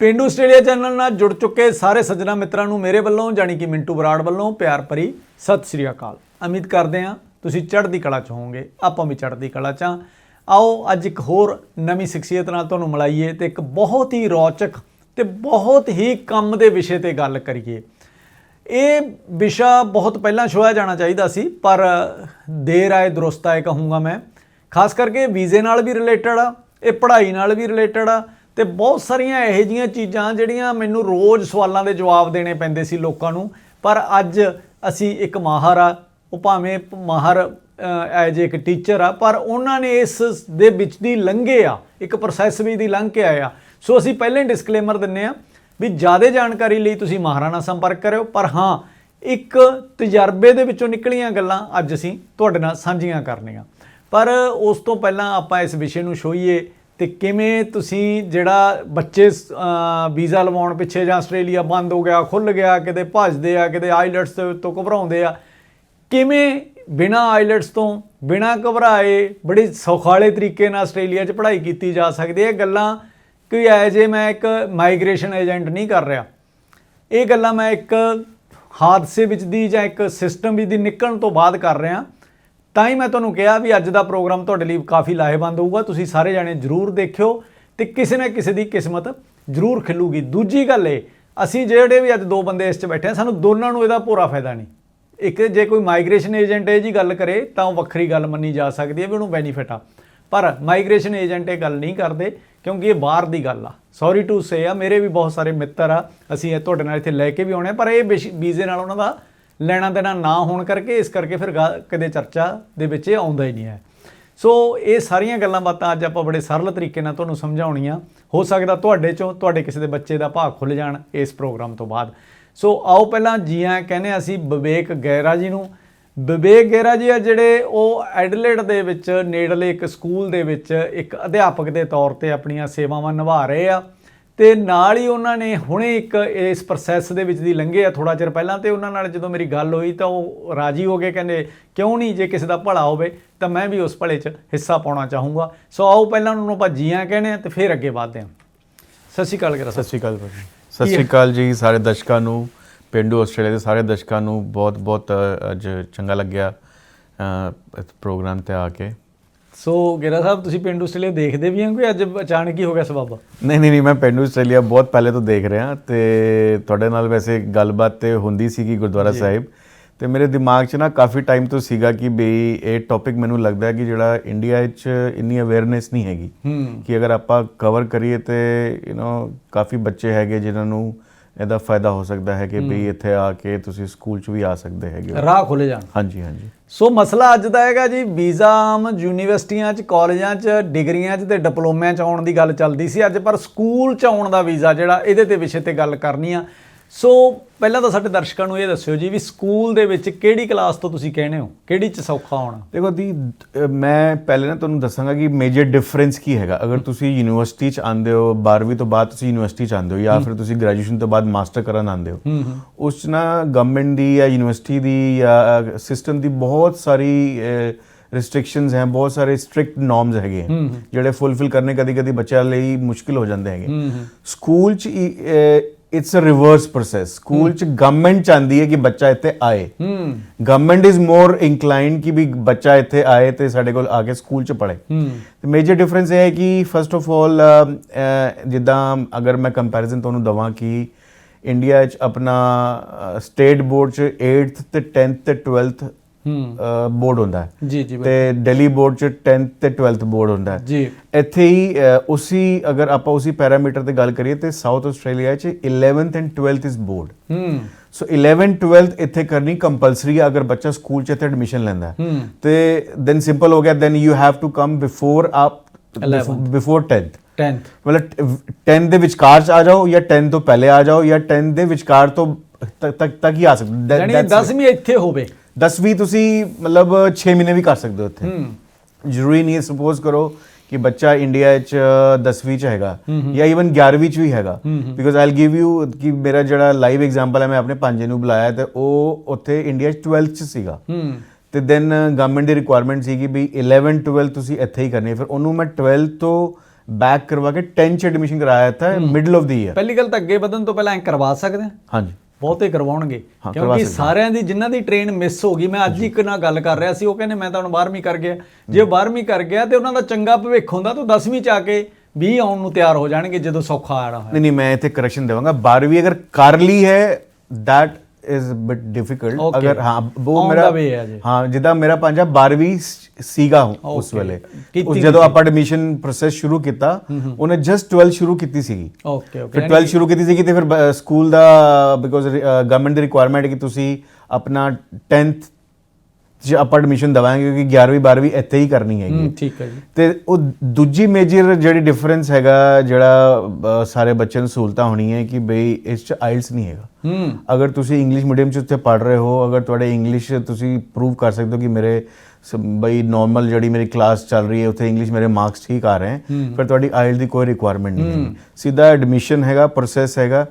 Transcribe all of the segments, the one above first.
ਪਿੰਡੂ Australia channel ਨਾਲ ਜੁੜ ਚੁੱਕੇ ਸਾਰੇ ਸੱਜਣਾ ਮਿੱਤਰਾਂ ਨੂੰ ਮੇਰੇ ਵੱਲੋਂ, ਜਾਣੀ ਕਿ ਮਿੰਟੂ ਬਰਾੜ ਵੱਲੋਂ ਪਿਆਰ ਭਰੀ ਸਤਿ ਸ੍ਰੀ ਅਕਾਲ। ਉਮੀਦ ਕਰਦੇ ਹਾਂ ਤੁਸੀਂ ਚੜ੍ਹਦੀ ਕਲਾ ਚ ਹੋਵੋਗੇ, ਆਪਾਂ ਵੀ ਚੜ੍ਹਦੀ ਕਲਾ ਚ ਹਾਂ। ਆਓ, ਅੱਜ ਇੱਕ ਹੋਰ ਨਵੀਂ ਸ਼ਖਸੀਅਤ ਨਾਲ ਤੁਹਾਨੂੰ ਮਿਲਾਈਏ ਤੇ ਇੱਕ ਬਹੁਤ ਹੀ ਰੌਚਕ ਤੇ ਬਹੁਤ ਹੀ ਕੰਮ ਦੇ ਵਿਸ਼ੇ ਤੇ ਗੱਲ ਕਰੀਏ। ਇਹ ਵਿਸ਼ਾ ਬਹੁਤ ਪਹਿਲਾਂ ਛੋਇਆ ਜਾਣਾ ਚਾਹੀਦਾ ਸੀ, ਪਰ ਦੇਰ ਆਏ ਦਰੁਸਤ ਆਏ ਕਹੂੰਗਾ ਮੈਂ। ਖਾਸ ਕਰਕੇ ਵੀਜ਼ੇ ਨਾਲ ਵੀ ਰਿਲੇਟਡ ਆ, ਇਹ ਪੜ੍ਹਾਈ ਨਾਲ ਵੀ ਰਿਲੇਟਡ ਆ ਤੇ ਬਹੁਤ ਸਾਰੀਆਂ ਇਹੋ ਜਿਹੀਆਂ ਚੀਜ਼ਾਂ ਜਿਹੜੀਆਂ ਮੈਨੂੰ ਰੋਜ਼ ਸਵਾਲਾਂ ਦੇ ਜਵਾਬ ਦੇਣੇ ਪੈਂਦੇ ਸੀ ਲੋਕਾਂ ਨੂੰ। ਪਰ ਅੱਜ ਅਸੀਂ ਇੱਕ ਮਾਹਰ ਆ, ਉਹ ਭਾਵੇਂ ਮਾਹਰ ਐਜ ਇੱਕ ਟੀਚਰ ਆ, ਪਰ ਉਹਨਾਂ ਨੇ ਇਸ ਦੇ ਵਿੱਚ ਦੀ ਲੰਘੇ ਆ, ਇੱਕ ਪ੍ਰੋਸੈਸ ਵੀ ਦੀ ਲੰਘ ਕੇ ਆਏ ਆ। ਸੋ ਅਸੀਂ ਪਹਿਲਾਂ ਹੀ ਡਿਸਕਲੇਮਰ ਦਿੰਨੇ ਆ ਵੀ ਜ਼ਿਆਦਾ ਜਾਣਕਾਰੀ ਲਈ ਤੁਸੀਂ ਮਾਹਰਾਂ ਨਾਲ ਸੰਪਰਕ ਕਰਿਓ। ਪਰ ਹਾਂ, ਇੱਕ ਤਜਰਬੇ ਦੇ ਵਿੱਚੋਂ ਨਿਕਲੀਆਂ ਗੱਲਾਂ ਅੱਜ ਅਸੀਂ ਤੁਹਾਡੇ ਨਾਲ ਸਾਂਝੀਆਂ ਕਰਨੀਆਂ। ਪਰ ਉਸ ਤੋਂ ਪਹਿਲਾਂ ਆਪਾਂ ਇਸ ਵਿਸ਼ੇ ਨੂੰ ਛੋਈਏ। ਤੇ ਕਿਵੇਂ ਤੁਸੀਂ ਜਿਹੜਾ ਬੱਚੇ ਅਹ, ਵੀਜ਼ਾ ਲਵਾਉਣ ਪਿੱਛੇ ਜਾਂ ਆਸਟ੍ਰੇਲੀਆ ਬੰਦ ਹੋ ਗਿਆ ਖੁੱਲ ਗਿਆ ਕਿਤੇ ਭੱਜਦੇ ਆ ਕਿਤੇ ਆਈਲੈਟਸ ਤੋਂ ਘਬਰਾਉਂਦੇ ਆ ਕਿਵੇਂ ਬਿਨਾ ਆਈਲੈਟਸ ਤੋਂ ਬਿਨਾ ਘਬਰਾਏ ਬੜੇ ਸੌਖਾਲੇ ਤਰੀਕੇ ਨਾਲ ਆਸਟ੍ਰੇਲੀਆ 'ਚ ਪੜ੍ਹਾਈ ਕੀਤੀ ਜਾ ਸਕਦੀ ਹੈ? ਇਹ ਗੱਲਾਂ ਕੋਈ ਐ ਜੇ ਮੈਂ ਇੱਕ ਮਾਈਗ੍ਰੇਸ਼ਨ ਏਜੰਟ ਨਹੀਂ ਕਰ ਰਿਹਾ। ਇਹ ਗੱਲਾਂ ਮੈਂ ਇੱਕ ਹਾਦਸੇ ਵਿੱਚ ਦੀ ਜਾਂ ਇੱਕ ਸਿਸਟਮ ਵਿੱਚ ਦੀ ਨਿਕਲਣ ਤੋਂ ਬਾਅਦ ਕਰ ਰਿਹਾ। ਤਾਂ ਹੀ ਮੈਂ ਤੁਹਾਨੂੰ ਕਿਹਾ ਵੀ ਅੱਜ ਦਾ ਪ੍ਰੋਗਰਾਮ ਤੁਹਾਡੇ ਲਈ ਕਾਫੀ ਲਾਹੇਵੰਦ ਹੋਊਗਾ। ਤੁਸੀਂ ਸਾਰੇ ਜਾਣੇ ਜਰੂਰ ਦੇਖਿਓ ਤੇ ਕਿਸੇ ਨਾ ਕਿਸੇ ਦੀ ਕਿਸਮਤ ਜਰੂਰ ਖਿਲੂਗੀ। ਦੂਜੀ ਗੱਲ ਇਹ ਅਸੀਂ ਜਿਹੜੇ ਵੀ ਅੱਜ ਦੋ ਬੰਦੇ ਇਸ 'ਚ ਬੈਠੇ ਆ ਸਾਨੂੰ ਦੋਨਾਂ ਨੂੰ ਇਹਦਾ ਪੂਰਾ ਫਾਇਦਾ ਨਹੀਂ। ਇੱਕ ਜੇ ਕੋਈ ਮਾਈਗ੍ਰੇਸ਼ਨ ਏਜੰਟ ਇਹ ਜੀ ਗੱਲ ਕਰੇ ਤਾਂ ਉਹ ਵੱਖਰੀ ਗੱਲ ਮੰਨੀ ਜਾ ਸਕਦੀ ਹੈ ਵੀ ਉਹਨੂੰ ਬੈਨੀਫਿਟ ਆ। ਪਰ ਮਾਈਗ੍ਰੇਸ਼ਨ ਏਜੰਟ ਇਹ ਗੱਲ ਨਹੀਂ ਕਰਦੇ ਕਿਉਂਕਿ ਇਹ ਬਾਹਰ ਦੀ ਗੱਲ ਆ। ਸੌਰੀ ਟੂ ਸੇ ਆ ਮੇਰੇ ਵੀ ਬਹੁਤ ਸਾਰੇ ਮਿੱਤਰ ਆ ਅਸੀਂ ਇਹ ਤੁਹਾਡੇ ਨਾਲ ਇੱਥੇ ਲੈ ਕੇ ਵੀ ਆਉਣੇ ਆ, ਪਰ ਇਹ ਵਿਸ਼- ਵੀਜ਼ੇ ਨਾਲ ਉਹਨਾਂ ਦਾ ਲੈਣਾ ਦੇਣਾ ਨਾ ਹੋਣ ਕਰਕੇ ਇਸ ਕਰਕੇ ਫਿਰ ਗਾ- ਕਦੇ ਚਰਚਾ ਦੇ ਵਿੱਚ ਇਹ ਆਉਂਦਾ ਹੀ ਨਹੀਂ ਹੈ। ਸੋ ਇਹ ਸਾਰੀਆਂ ਗੱਲਾਂ ਬਾਤਾਂ ਅੱਜ ਆਪਾਂ ਬੜੇ ਸਰਲ ਤਰੀਕੇ ਨਾਲ ਤੁਹਾਨੂੰ ਸਮਝਾਉਣੀਆਂ। ਹੋ ਸਕਦਾ ਤੁਹਾਡੇ ਚੋਂ ਤੁਹਾਡੇ ਕਿਸੇ ਦੇ ਬੱਚੇ ਦਾ ਭਾਗ ਖੁੱਲ ਜਾਣ ਇਸ ਪ੍ਰੋਗਰਾਮ ਤੋਂ ਬਾਅਦ। ਸੋ ਆਓ ਪਹਿਲਾਂ ਜੀਆਂ ਕਹਿੰਦੇ ਹਾਂ ਅਸੀਂ ਵਿਵੇਕ ਗੈਰਾ ਜੀ ਨੂੰ। ਵਿਵੇਕ ਗੈਰਾ ਜੀ ਆ ਜਿਹੜੇ ਉਹ ਐਡਲੇਡ ਦੇ ਵਿੱਚ ਨੇੜਲੇ ਇੱਕ ਸਕੂਲ ਦੇ ਵਿੱਚ ਇੱਕ ਅਧਿਆਪਕ ਦੇ ਤੌਰ ਤੇ ਆਪਣੀਆਂ ਸੇਵਾਵਾਂ ਨਿਭਾ ਰਹੇ ਆ। ਤੇ ਨਾਲ ਹੀ ਉਹਨਾਂ ਨੇ ਹੁਣੇ ਇੱਕ ਇਸ ਪ੍ਰੋਸੈਸ ਦੇ ਵਿੱਚ ਦੀ ਲੰਘੇ ਆ ਥੋੜਾ ਚਿਰ ਪਹਿਲਾਂ ਤੇ ਉਹਨਾਂ ਨਾਲ ਜਦੋਂ ਮੇਰੀ ਗੱਲ ਹੋਈ ਤਾਂ ਉਹ ਰਾਜੀ ਹੋ ਗਏ ਕਹਿੰਦੇ ਕਿਉਂ ਨਹੀਂ ਜੇ ਕਿਸੇ ਦਾ ਭਲਾ ਹੋਵੇ ਤਾਂ ਮੈਂ ਵੀ ਉਸ ਭਲੇ 'ਚ ਹਿੱਸਾ ਪਾਉਣਾ ਚਾਹੂੰਗਾ। ਸੋ ਆਓ ਪਹਿਲਾਂ ਉਹਨਾਂ ਨੂੰ ਆਪਾਂ ਜੀਆਂ ਕਹਿੰਦੇ ਆ ਤੇ ਫਿਰ ਅੱਗੇ ਵਧਦੇ ਹਾਂ ਸਤਿ ਸ਼੍ਰੀ ਅਕਾਲ ਗਰਾ ਸਤਿ ਸ਼੍ਰੀ ਅਕਾਲ ਭਾਜੀ। ਸਤਿ ਸ਼੍ਰੀ ਅਕਾਲ ਜੀ ਸਾਰੇ ਦਰਸ਼ਕਾਂ ਨੂੰ ਪਿੰਡੂ ਆਸਟ੍ਰੇਲੀਆ ਦੇ ਸਾਰੇ ਦਰਸ਼ਕਾਂ ਨੂੰ ਬਹੁਤ ਬਹੁਤ ਅੱਜ ਚੰਗਾ ਲੱਗਿਆ ਪ੍ਰੋਗਰਾਮ ਤੇ ਆ ਕੇ। ਸੋ ਗੇਰਾ ਸਾਹਿਬ ਤੁਸੀਂ ਪਿੰਡ ਆਸਟ੍ਰੇਲੀਆ ਦੇਖਦੇ ਵੀ ਹੋ ਕੋਈ ਅੱਜ ਅਚਾਨਕ ਹੀ ਹੋ ਗਿਆ ਸਬਬ? ਨਹੀਂ ਨਹੀਂ ਨਹੀਂ ਮੈਂ ਪਿੰਡੂ ਆਸਟ੍ਰੇਲੀਆ ਬਹੁਤ ਪਹਿਲੇ ਤੋਂ ਦੇਖ ਰਿਹਾ ਤੇ ਤੁਹਾਡੇ ਨਾਲ ਵੈਸੇ ਗੱਲਬਾਤ ਤੇ ਹੁੰਦੀ ਸੀਗੀ ਗੁਰਦੁਆਰਾ ਸਾਹਿਬ। ਤੇ ਮੇਰੇ ਦਿਮਾਗ 'ਚ ਨਾ ਕਾਫੀ ਟਾਈਮ ਤੋਂ ਸੀਗਾ ਕਿ ਬਈ ਇਹ ਟੌਪਿਕ ਮੈਨੂੰ ਲੱਗਦਾ ਹੈ ਕਿ ਜਿਹੜਾ ਇੰਡੀਆ 'ਚ ਇੰਨੀ ਅਵੇਅਰਨੈਸ ਨਹੀਂ ਹੈਗੀ ਕਿ ਅਗਰ ਆਪਾਂ ਕਵਰ ਕਰੀਏ ਤੇ ਯੂ نو ਕਾਫੀ ਬੱਚੇ ਹੈਗੇ ਜਿਨ੍ਹਾਂ ਨੂੰ ਇਹਦਾ ਫਾਇਦਾ ਹੋ ਸਕਦਾ ਹੈ ਕਿ ਵੀ ਇੱਥੇ ਆ ਕੇ ਤੁਸੀਂ ਸਕੂਲ 'ਚ ਵੀ ਆ ਸਕਦੇ ਹੈਗੇ ਹੋ। ਰਾਹ ਖੁੱਲੇ ਜਾਣ। ਹਾਂਜੀ ਹਾਂਜੀ। ਸੋ ਮਸਲਾ ਅੱਜ ਦਾ ਹੈਗਾ ਜੀ ਵੀਜ਼ਾ ਆਮ ਯੂਨੀਵਰਸਿਟੀਆਂ 'ਚ ਕਾਲਜਾਂ 'ਚ ਡਿਗਰੀਆਂ 'ਚ ਤੇ ਡਿਪਲੋਮਿਆਂ 'ਚ ਆਉਣ ਦੀ ਗੱਲ ਚੱਲਦੀ ਸੀ ਅੱਜ ਪਰ ਸਕੂਲ 'ਚ ਆਉਣ ਦਾ ਵੀਜ਼ਾ ਜਿਹੜਾ ਇਹਦੇ ਤੇ ਵਿਸ਼ੇ ਤੇ ਗੱਲ ਕਰਨੀ ਆ। ਸੋ ਪਹਿਲਾਂ ਤਾਂ ਸਾਡੇ ਦਰਸ਼ਕਾਂ ਨੂੰ ਇਹ ਦੱਸਿਓ ਜੀ ਵੀ ਸਕੂਲ ਦੇ ਵਿੱਚ ਕਿਹੜੀ ਕਲਾਸ ਤੋਂ ਤੁਸੀਂ ਕਹਿੰਦੇ ਹੋ? ਕਿਹੜੀ 'ਚ ਸੌਖਾ ਹੋਣਾ? ਦੇਖੋ ਦੀ ਮੈਂ ਪਹਿਲੇ ਨਾ ਤੁਹਾਨੂੰ ਦੱਸਾਂਗਾ ਕਿ ਮੇਜਰ ਡਿਫਰੈਂਸ ਕੀ ਹੈਗਾ। ਅਗਰ ਤੁਸੀਂ ਯੂਨੀਵਰਸਿਟੀ 'ਚ ਆਉਂਦੇ ਹੋ 12ਵੀਂ ਤੋਂ ਬਾਅਦ ਤੁਸੀਂ ਯੂਨੀਵਰਸਿਟੀ 'ਚ ਆਉਂਦੇ ਹੋ ਜਾਂ ਫਿਰ ਤੁਸੀਂ ਗ੍ਰੈਜੂਏਸ਼ਨ ਤੋਂ ਬਾਅਦ ਮਾਸਟਰ ਕਰਨ ਆਉਂਦੇ ਹੋ ਉਸ 'ਚ ਨਾ ਗਵਰਨਮੈਂਟ ਦੀ ਜਾਂ ਯੂਨੀਵਰਸਿਟੀ ਦੀ ਜਾਂ ਸਿਸਟਮ ਦੀ ਬਹੁਤ ਸਾਰੀ ਰਿਸਟ੍ਰਿਕਸ਼ਨਸ ਹੈ ਬਹੁਤ ਸਾਰੇ ਸਟ੍ਰਿਕਟ ਨਾਰਮਸ ਹੈਗੇ ਜਿਹੜੇ ਫੁੱਲਫਿਲ ਕਰਨੇ ਕਦੀ ਕਦੀ ਬੱਚਿਆਂ ਲਈ ਮੁਸ਼ਕਿਲ ਹੋ ਜਾਂਦੇ ਹੈਗੇ। ਸਕੂਲ 'ਚ it's a reverse process school 'ਚ ਗਵਰਨਮੈਂਟ ਚਾਹੁੰਦੀ ਹੈ ਕਿ ਬੱਚਾ ਇੱਥੇ ਆਏ। ਹੂੰ ਗਵਰਨਮੈਂਟ ਇਜ਼ ਮੋਰ ਇਨਕਲਾਈਨਡ ਕਿ ਵੀ ਬੱਚਾ ਇੱਥੇ ਆਏ ਤੇ ਸਾਡੇ ਕੋਲ ਆ ਕੇ ਸਕੂਲ ਚ ਪੜ੍ਹੇ। ਹੂੰ ਤੇ ਮੇਜਰ ਡਿਫਰੈਂਸ ਇਹ ਹੈ ਕਿ ਫਸਟ ਆਫ ਆਲ ਜਿੱਦਾਂ ਅਗਰ ਮੈਂ ਕੰਪੈਰੀਜ਼ਨ ਤੁਹਾਨੂੰ ਦਵਾਂ ਕਿ ਇੰਡੀਆ 'ਚ ਆਪਣਾ ਸਟੇਟ ਬੋਰਡ 'ਚ 8th ਤੇ 10th ਤੇ 12th ਹੂੰ ਬੋਰਡ ਹੁੰਦਾ ਹੈ। ਜੀ ਜੀ ਤੇ ਦਿੱਲੀ ਬੋਰਡ 'ਚ 10th ਤੇ 12th ਬੋਰਡ ਹੁੰਦਾ ਹੈ। ਜੀ। ਇੱਥੇ ਹੀ ਉਸੀ ਅਗਰ ਆਪਾਂ ਉਸੀ ਪੈਰਾਮੀਟਰ ਤੇ ਗੱਲ ਕਰੀਏ ਤੇ ਸਾਊਥ ਆਸਟ੍ਰੇਲੀਆ 'ਚ 11th and 12th is board ਹੂੰ। ਸੋ 11 12th ਇੱਥੇ ਕਰਨੀ ਕੰਪਲਸਰੀ ਹੈ ਅਗਰ ਬੱਚਾ ਸਕੂਲ ਚ ਇੱਥੇ ਐਡਮਿਸ਼ਨ ਲੈਂਦਾ ਤੇ ਦੈਨ ਸਿੰਪਲ ਹੋ ਗਿਆ then you have to come before ਆਪ 11th ਬਿਫੋਰ 10th 10th ਮਤਲਬ 10 ਦੇ ਵਿਚਕਾਰ ਚ ਆ ਜਾਓ ਜਾਂ 10 ਤੋਂ ਪਹਿਲੇ ਆ ਜਾਓ ਜਾਂ 10 ਦੇ ਵਿਚਕਾਰ ਤੋਂ ਤੱਕ ਤੱਕ ਹੀ ਆ ਸਕਦੇ। ਯਾਨੀ 10ਵੀਂ ਇੱਥੇ ਹੋਵੇ। 10ਵੀਂ ਤੁਸੀਂ ਮਤਲਬ 6 ਮਹੀਨੇ ਵੀ ਕਰ ਸਕਦੇ ਹੋ ਹੂੰ। ਜ਼ਰੂਰੀ ਨਹੀਂ ਹੈ ਸਪੋਜ਼ ਕਰੋ ਕਿ ਬੱਚਾ ਇੰਡੀਆ ਵਿੱਚ 10ਵੀਂ ਚ ਹੈਗਾ ਜਾਂ ਇਵਨ 11ਵੀਂ ਚ ਵੀ ਹੈਗਾ। ਬਿਕਾਜ਼ ਆਈਲ ਗਿਵ ਯੂ ਕਿ ਮੇਰਾ ਜਿਹੜਾ ਲਾਈਵ ਐਗਜ਼ਾਮਪਲ ਹੈ ਮੈਂ ਆਪਣੇ ਭਾਂਜੇ ਨੂੰ ਬੁਲਾਇਆ ਤੇ ਉਹ ਉੱਥੇ ਇੰਡੀਆ ਚ 12th ਚ ਸੀਗਾ। ਹੂੰ। ਤੇ ਦੈਨ ਗਵਰਨਮੈਂਟ ਦੀ ਰਿਕੁਆਇਰਮੈਂਟ ਸੀ ਕਿ ਵੀ 11 12 ਤੁਸੀਂ ਇੱਥੇ ਹੀ ਕਰਨੀ ਹੈ। ਫਿਰ ਉਹਨੂੰ ਮੈਂ 12 ਤੋਂ ਬੈਕ ਕਰਵਾ ਕੇ 10 ਚ ਐਡਮਿਸ਼ਨ ਕਰਾਇਆ था ਮਿਡਲ ਆਫ ਦੀ ਈਅਰ ਪਹਿਲੀ ਗੱਲ ਤਾਂ ਅੱਗੇ ਵਧਣ ਤੋਂ ਪਹਿਲਾਂ ਐ ਕਰਵਾ ਸਕਦੇ ਆ ਹਾਂਜੀ। ਬਹੁਤੇ ਕਰਵਾਉਣਗੇ। ਕਿਉਂਕਿ ਸਾਰਿਆਂ ਦੀ ਜਿਨ੍ਹਾਂ ਦੀ ਟ੍ਰੇਨ ਮਿਸ ਹੋ ਗਈ ਮੈਂ ਅੱਜ ਹੀ ਇੱਕ ਨਾਲ ਗੱਲ ਕਰ ਰਿਹਾ ਸੀ ਉਹ ਕਹਿੰਦੇ ਮੈਂ ਤਾਂ ਹੁਣ 12ਵੀਂ ਕਰ ਗਿਆ। ਜੇ ਉਹ 12ਵੀਂ ਕਰ ਗਿਆ ਤੇ ਉਹਨਾਂ ਦਾ ਚੰਗਾ ਭਵਿੱਖ ਹੁੰਦਾ ਤਾਂ 10ਵੀਂ ਚ ਆ ਕੇ 20 ਆਉਣ ਨੂੰ ਤਿਆਰ ਹੋ ਜਾਣਗੇ ਜਦੋਂ ਸੌਖਾ ਆਣਾ ਹੋਇਆ। ਨਹੀਂ ਨਹੀਂ ਮੈਂ ਇੱਥੇ ਕਰੈਕਸ਼ਨ ਦੇਵਾਂਗਾ। 12ਵੀਂ ਅਗਰ ਕਰ ਲਈ ਹੈ is bit difficult Okay. ਅਗਰ ਹਾਂ ਉਹ ਮੇਰਾ ਹੈ ਜਿੱਦਾਂ ਮੇਰਾ ਪੰਜਾ 12ਵੀਂ ਸ- ਸੀਗਾ ਉਸ. ਵੇਲੇ। ਉਸ ਜਦੋਂ ਆਪਾਂ ਐਡਮਿਸ਼ਨ ਪ੍ਰੋਸੈਸ ਸ਼ੁਰੂ ਕੀਤਾ ਉਹਨੇ ਜਸਟ 12 ਸ਼ੁਰੂ ਕੀਤੀ ਸੀਗੀ। ਓਕੇ ਓਕੇ ਫਿਰ 12 ਸ਼ੁਰੂ ਕੀਤੀ ਸੀਗੀ ਤੇ ਫਿਰ ਸਕੂਲ ਦਾ ਬਿਕੋਜ਼ ਗਵਰਨਮੈਂਟ ਦੀ ਰਿਕੁਆਇਰਮੈਂਟ ਹੈ ਕਿ ਤੁਸੀਂ ਆਪਣਾ 10th ਚ ਆਪਾਂ ਐਡਮਿਸ਼ਨ ਦਵਾਂਗੇ ਕਿਉਂਕਿ 11ਵੀਂ 12ਵੀਂ ਇੱਥੇ ਹੀ ਕਰਨੀ ਹੈਗੀ ਠੀਕ ਹੈ ਜੀ। ਤੇ ਉਹ ਦੂਜੀ ਮੇਜਰ ਜਿਹੜੀ ਡਿਫਰੈਂਸ ਹੈਗਾ ਜਿਹੜਾ ਸਾਰੇ ਬੱਚਿਆਂ ਨੂੰ ਸਹੂਲਤਾਂ ਹੋਣੀ ਹੈ ਕਿ ਬਈ ਇਸ ਚ ਆਇਲਸ ਨਹੀਂ ਹੈਗਾ। ਹੂੰ। ਅਗਰ ਤੁਸੀਂ ਇੰਗਲਿਸ਼ ਮੀਡੀਅਮ ਚ ਉੱਥੇ ਪੜ ਰਹੇ ਹੋ ਅਗਰ ਤੁਹਾਡੇ ਇੰਗਲਿਸ਼ ਤੁਸੀਂ ਪ੍ਰੂਵ ਕਰ ਸਕਦੇ ਹੋ ਕਿ ਮੇਰੇ ਬਈ ਨਾਰਮਲ ਜਿਹੜੀ ਮੇਰੀ ਕਲਾਸ ਚੱਲ ਰਹੀ ਹੈ ਉੱਥੇ ਇੰਗਲਿਸ਼ ਮੇਰੇ ਮਾਰਕਸ ਠੀਕ ਆ ਰਹੇ ਫਿਰ ਤੁਹਾਡੀ ਆਇਲ ਦੀ ਕੋਈ ਰਿਕੁਆਇਰਮੈਂਟ ਨਹੀਂ ਹੈ। ਸਿੱਧਾ ਐਡਮਿਸ਼ਨ ਹੈਗਾ ਪ੍ਰੋਸੈਸ ਹੈਗਾ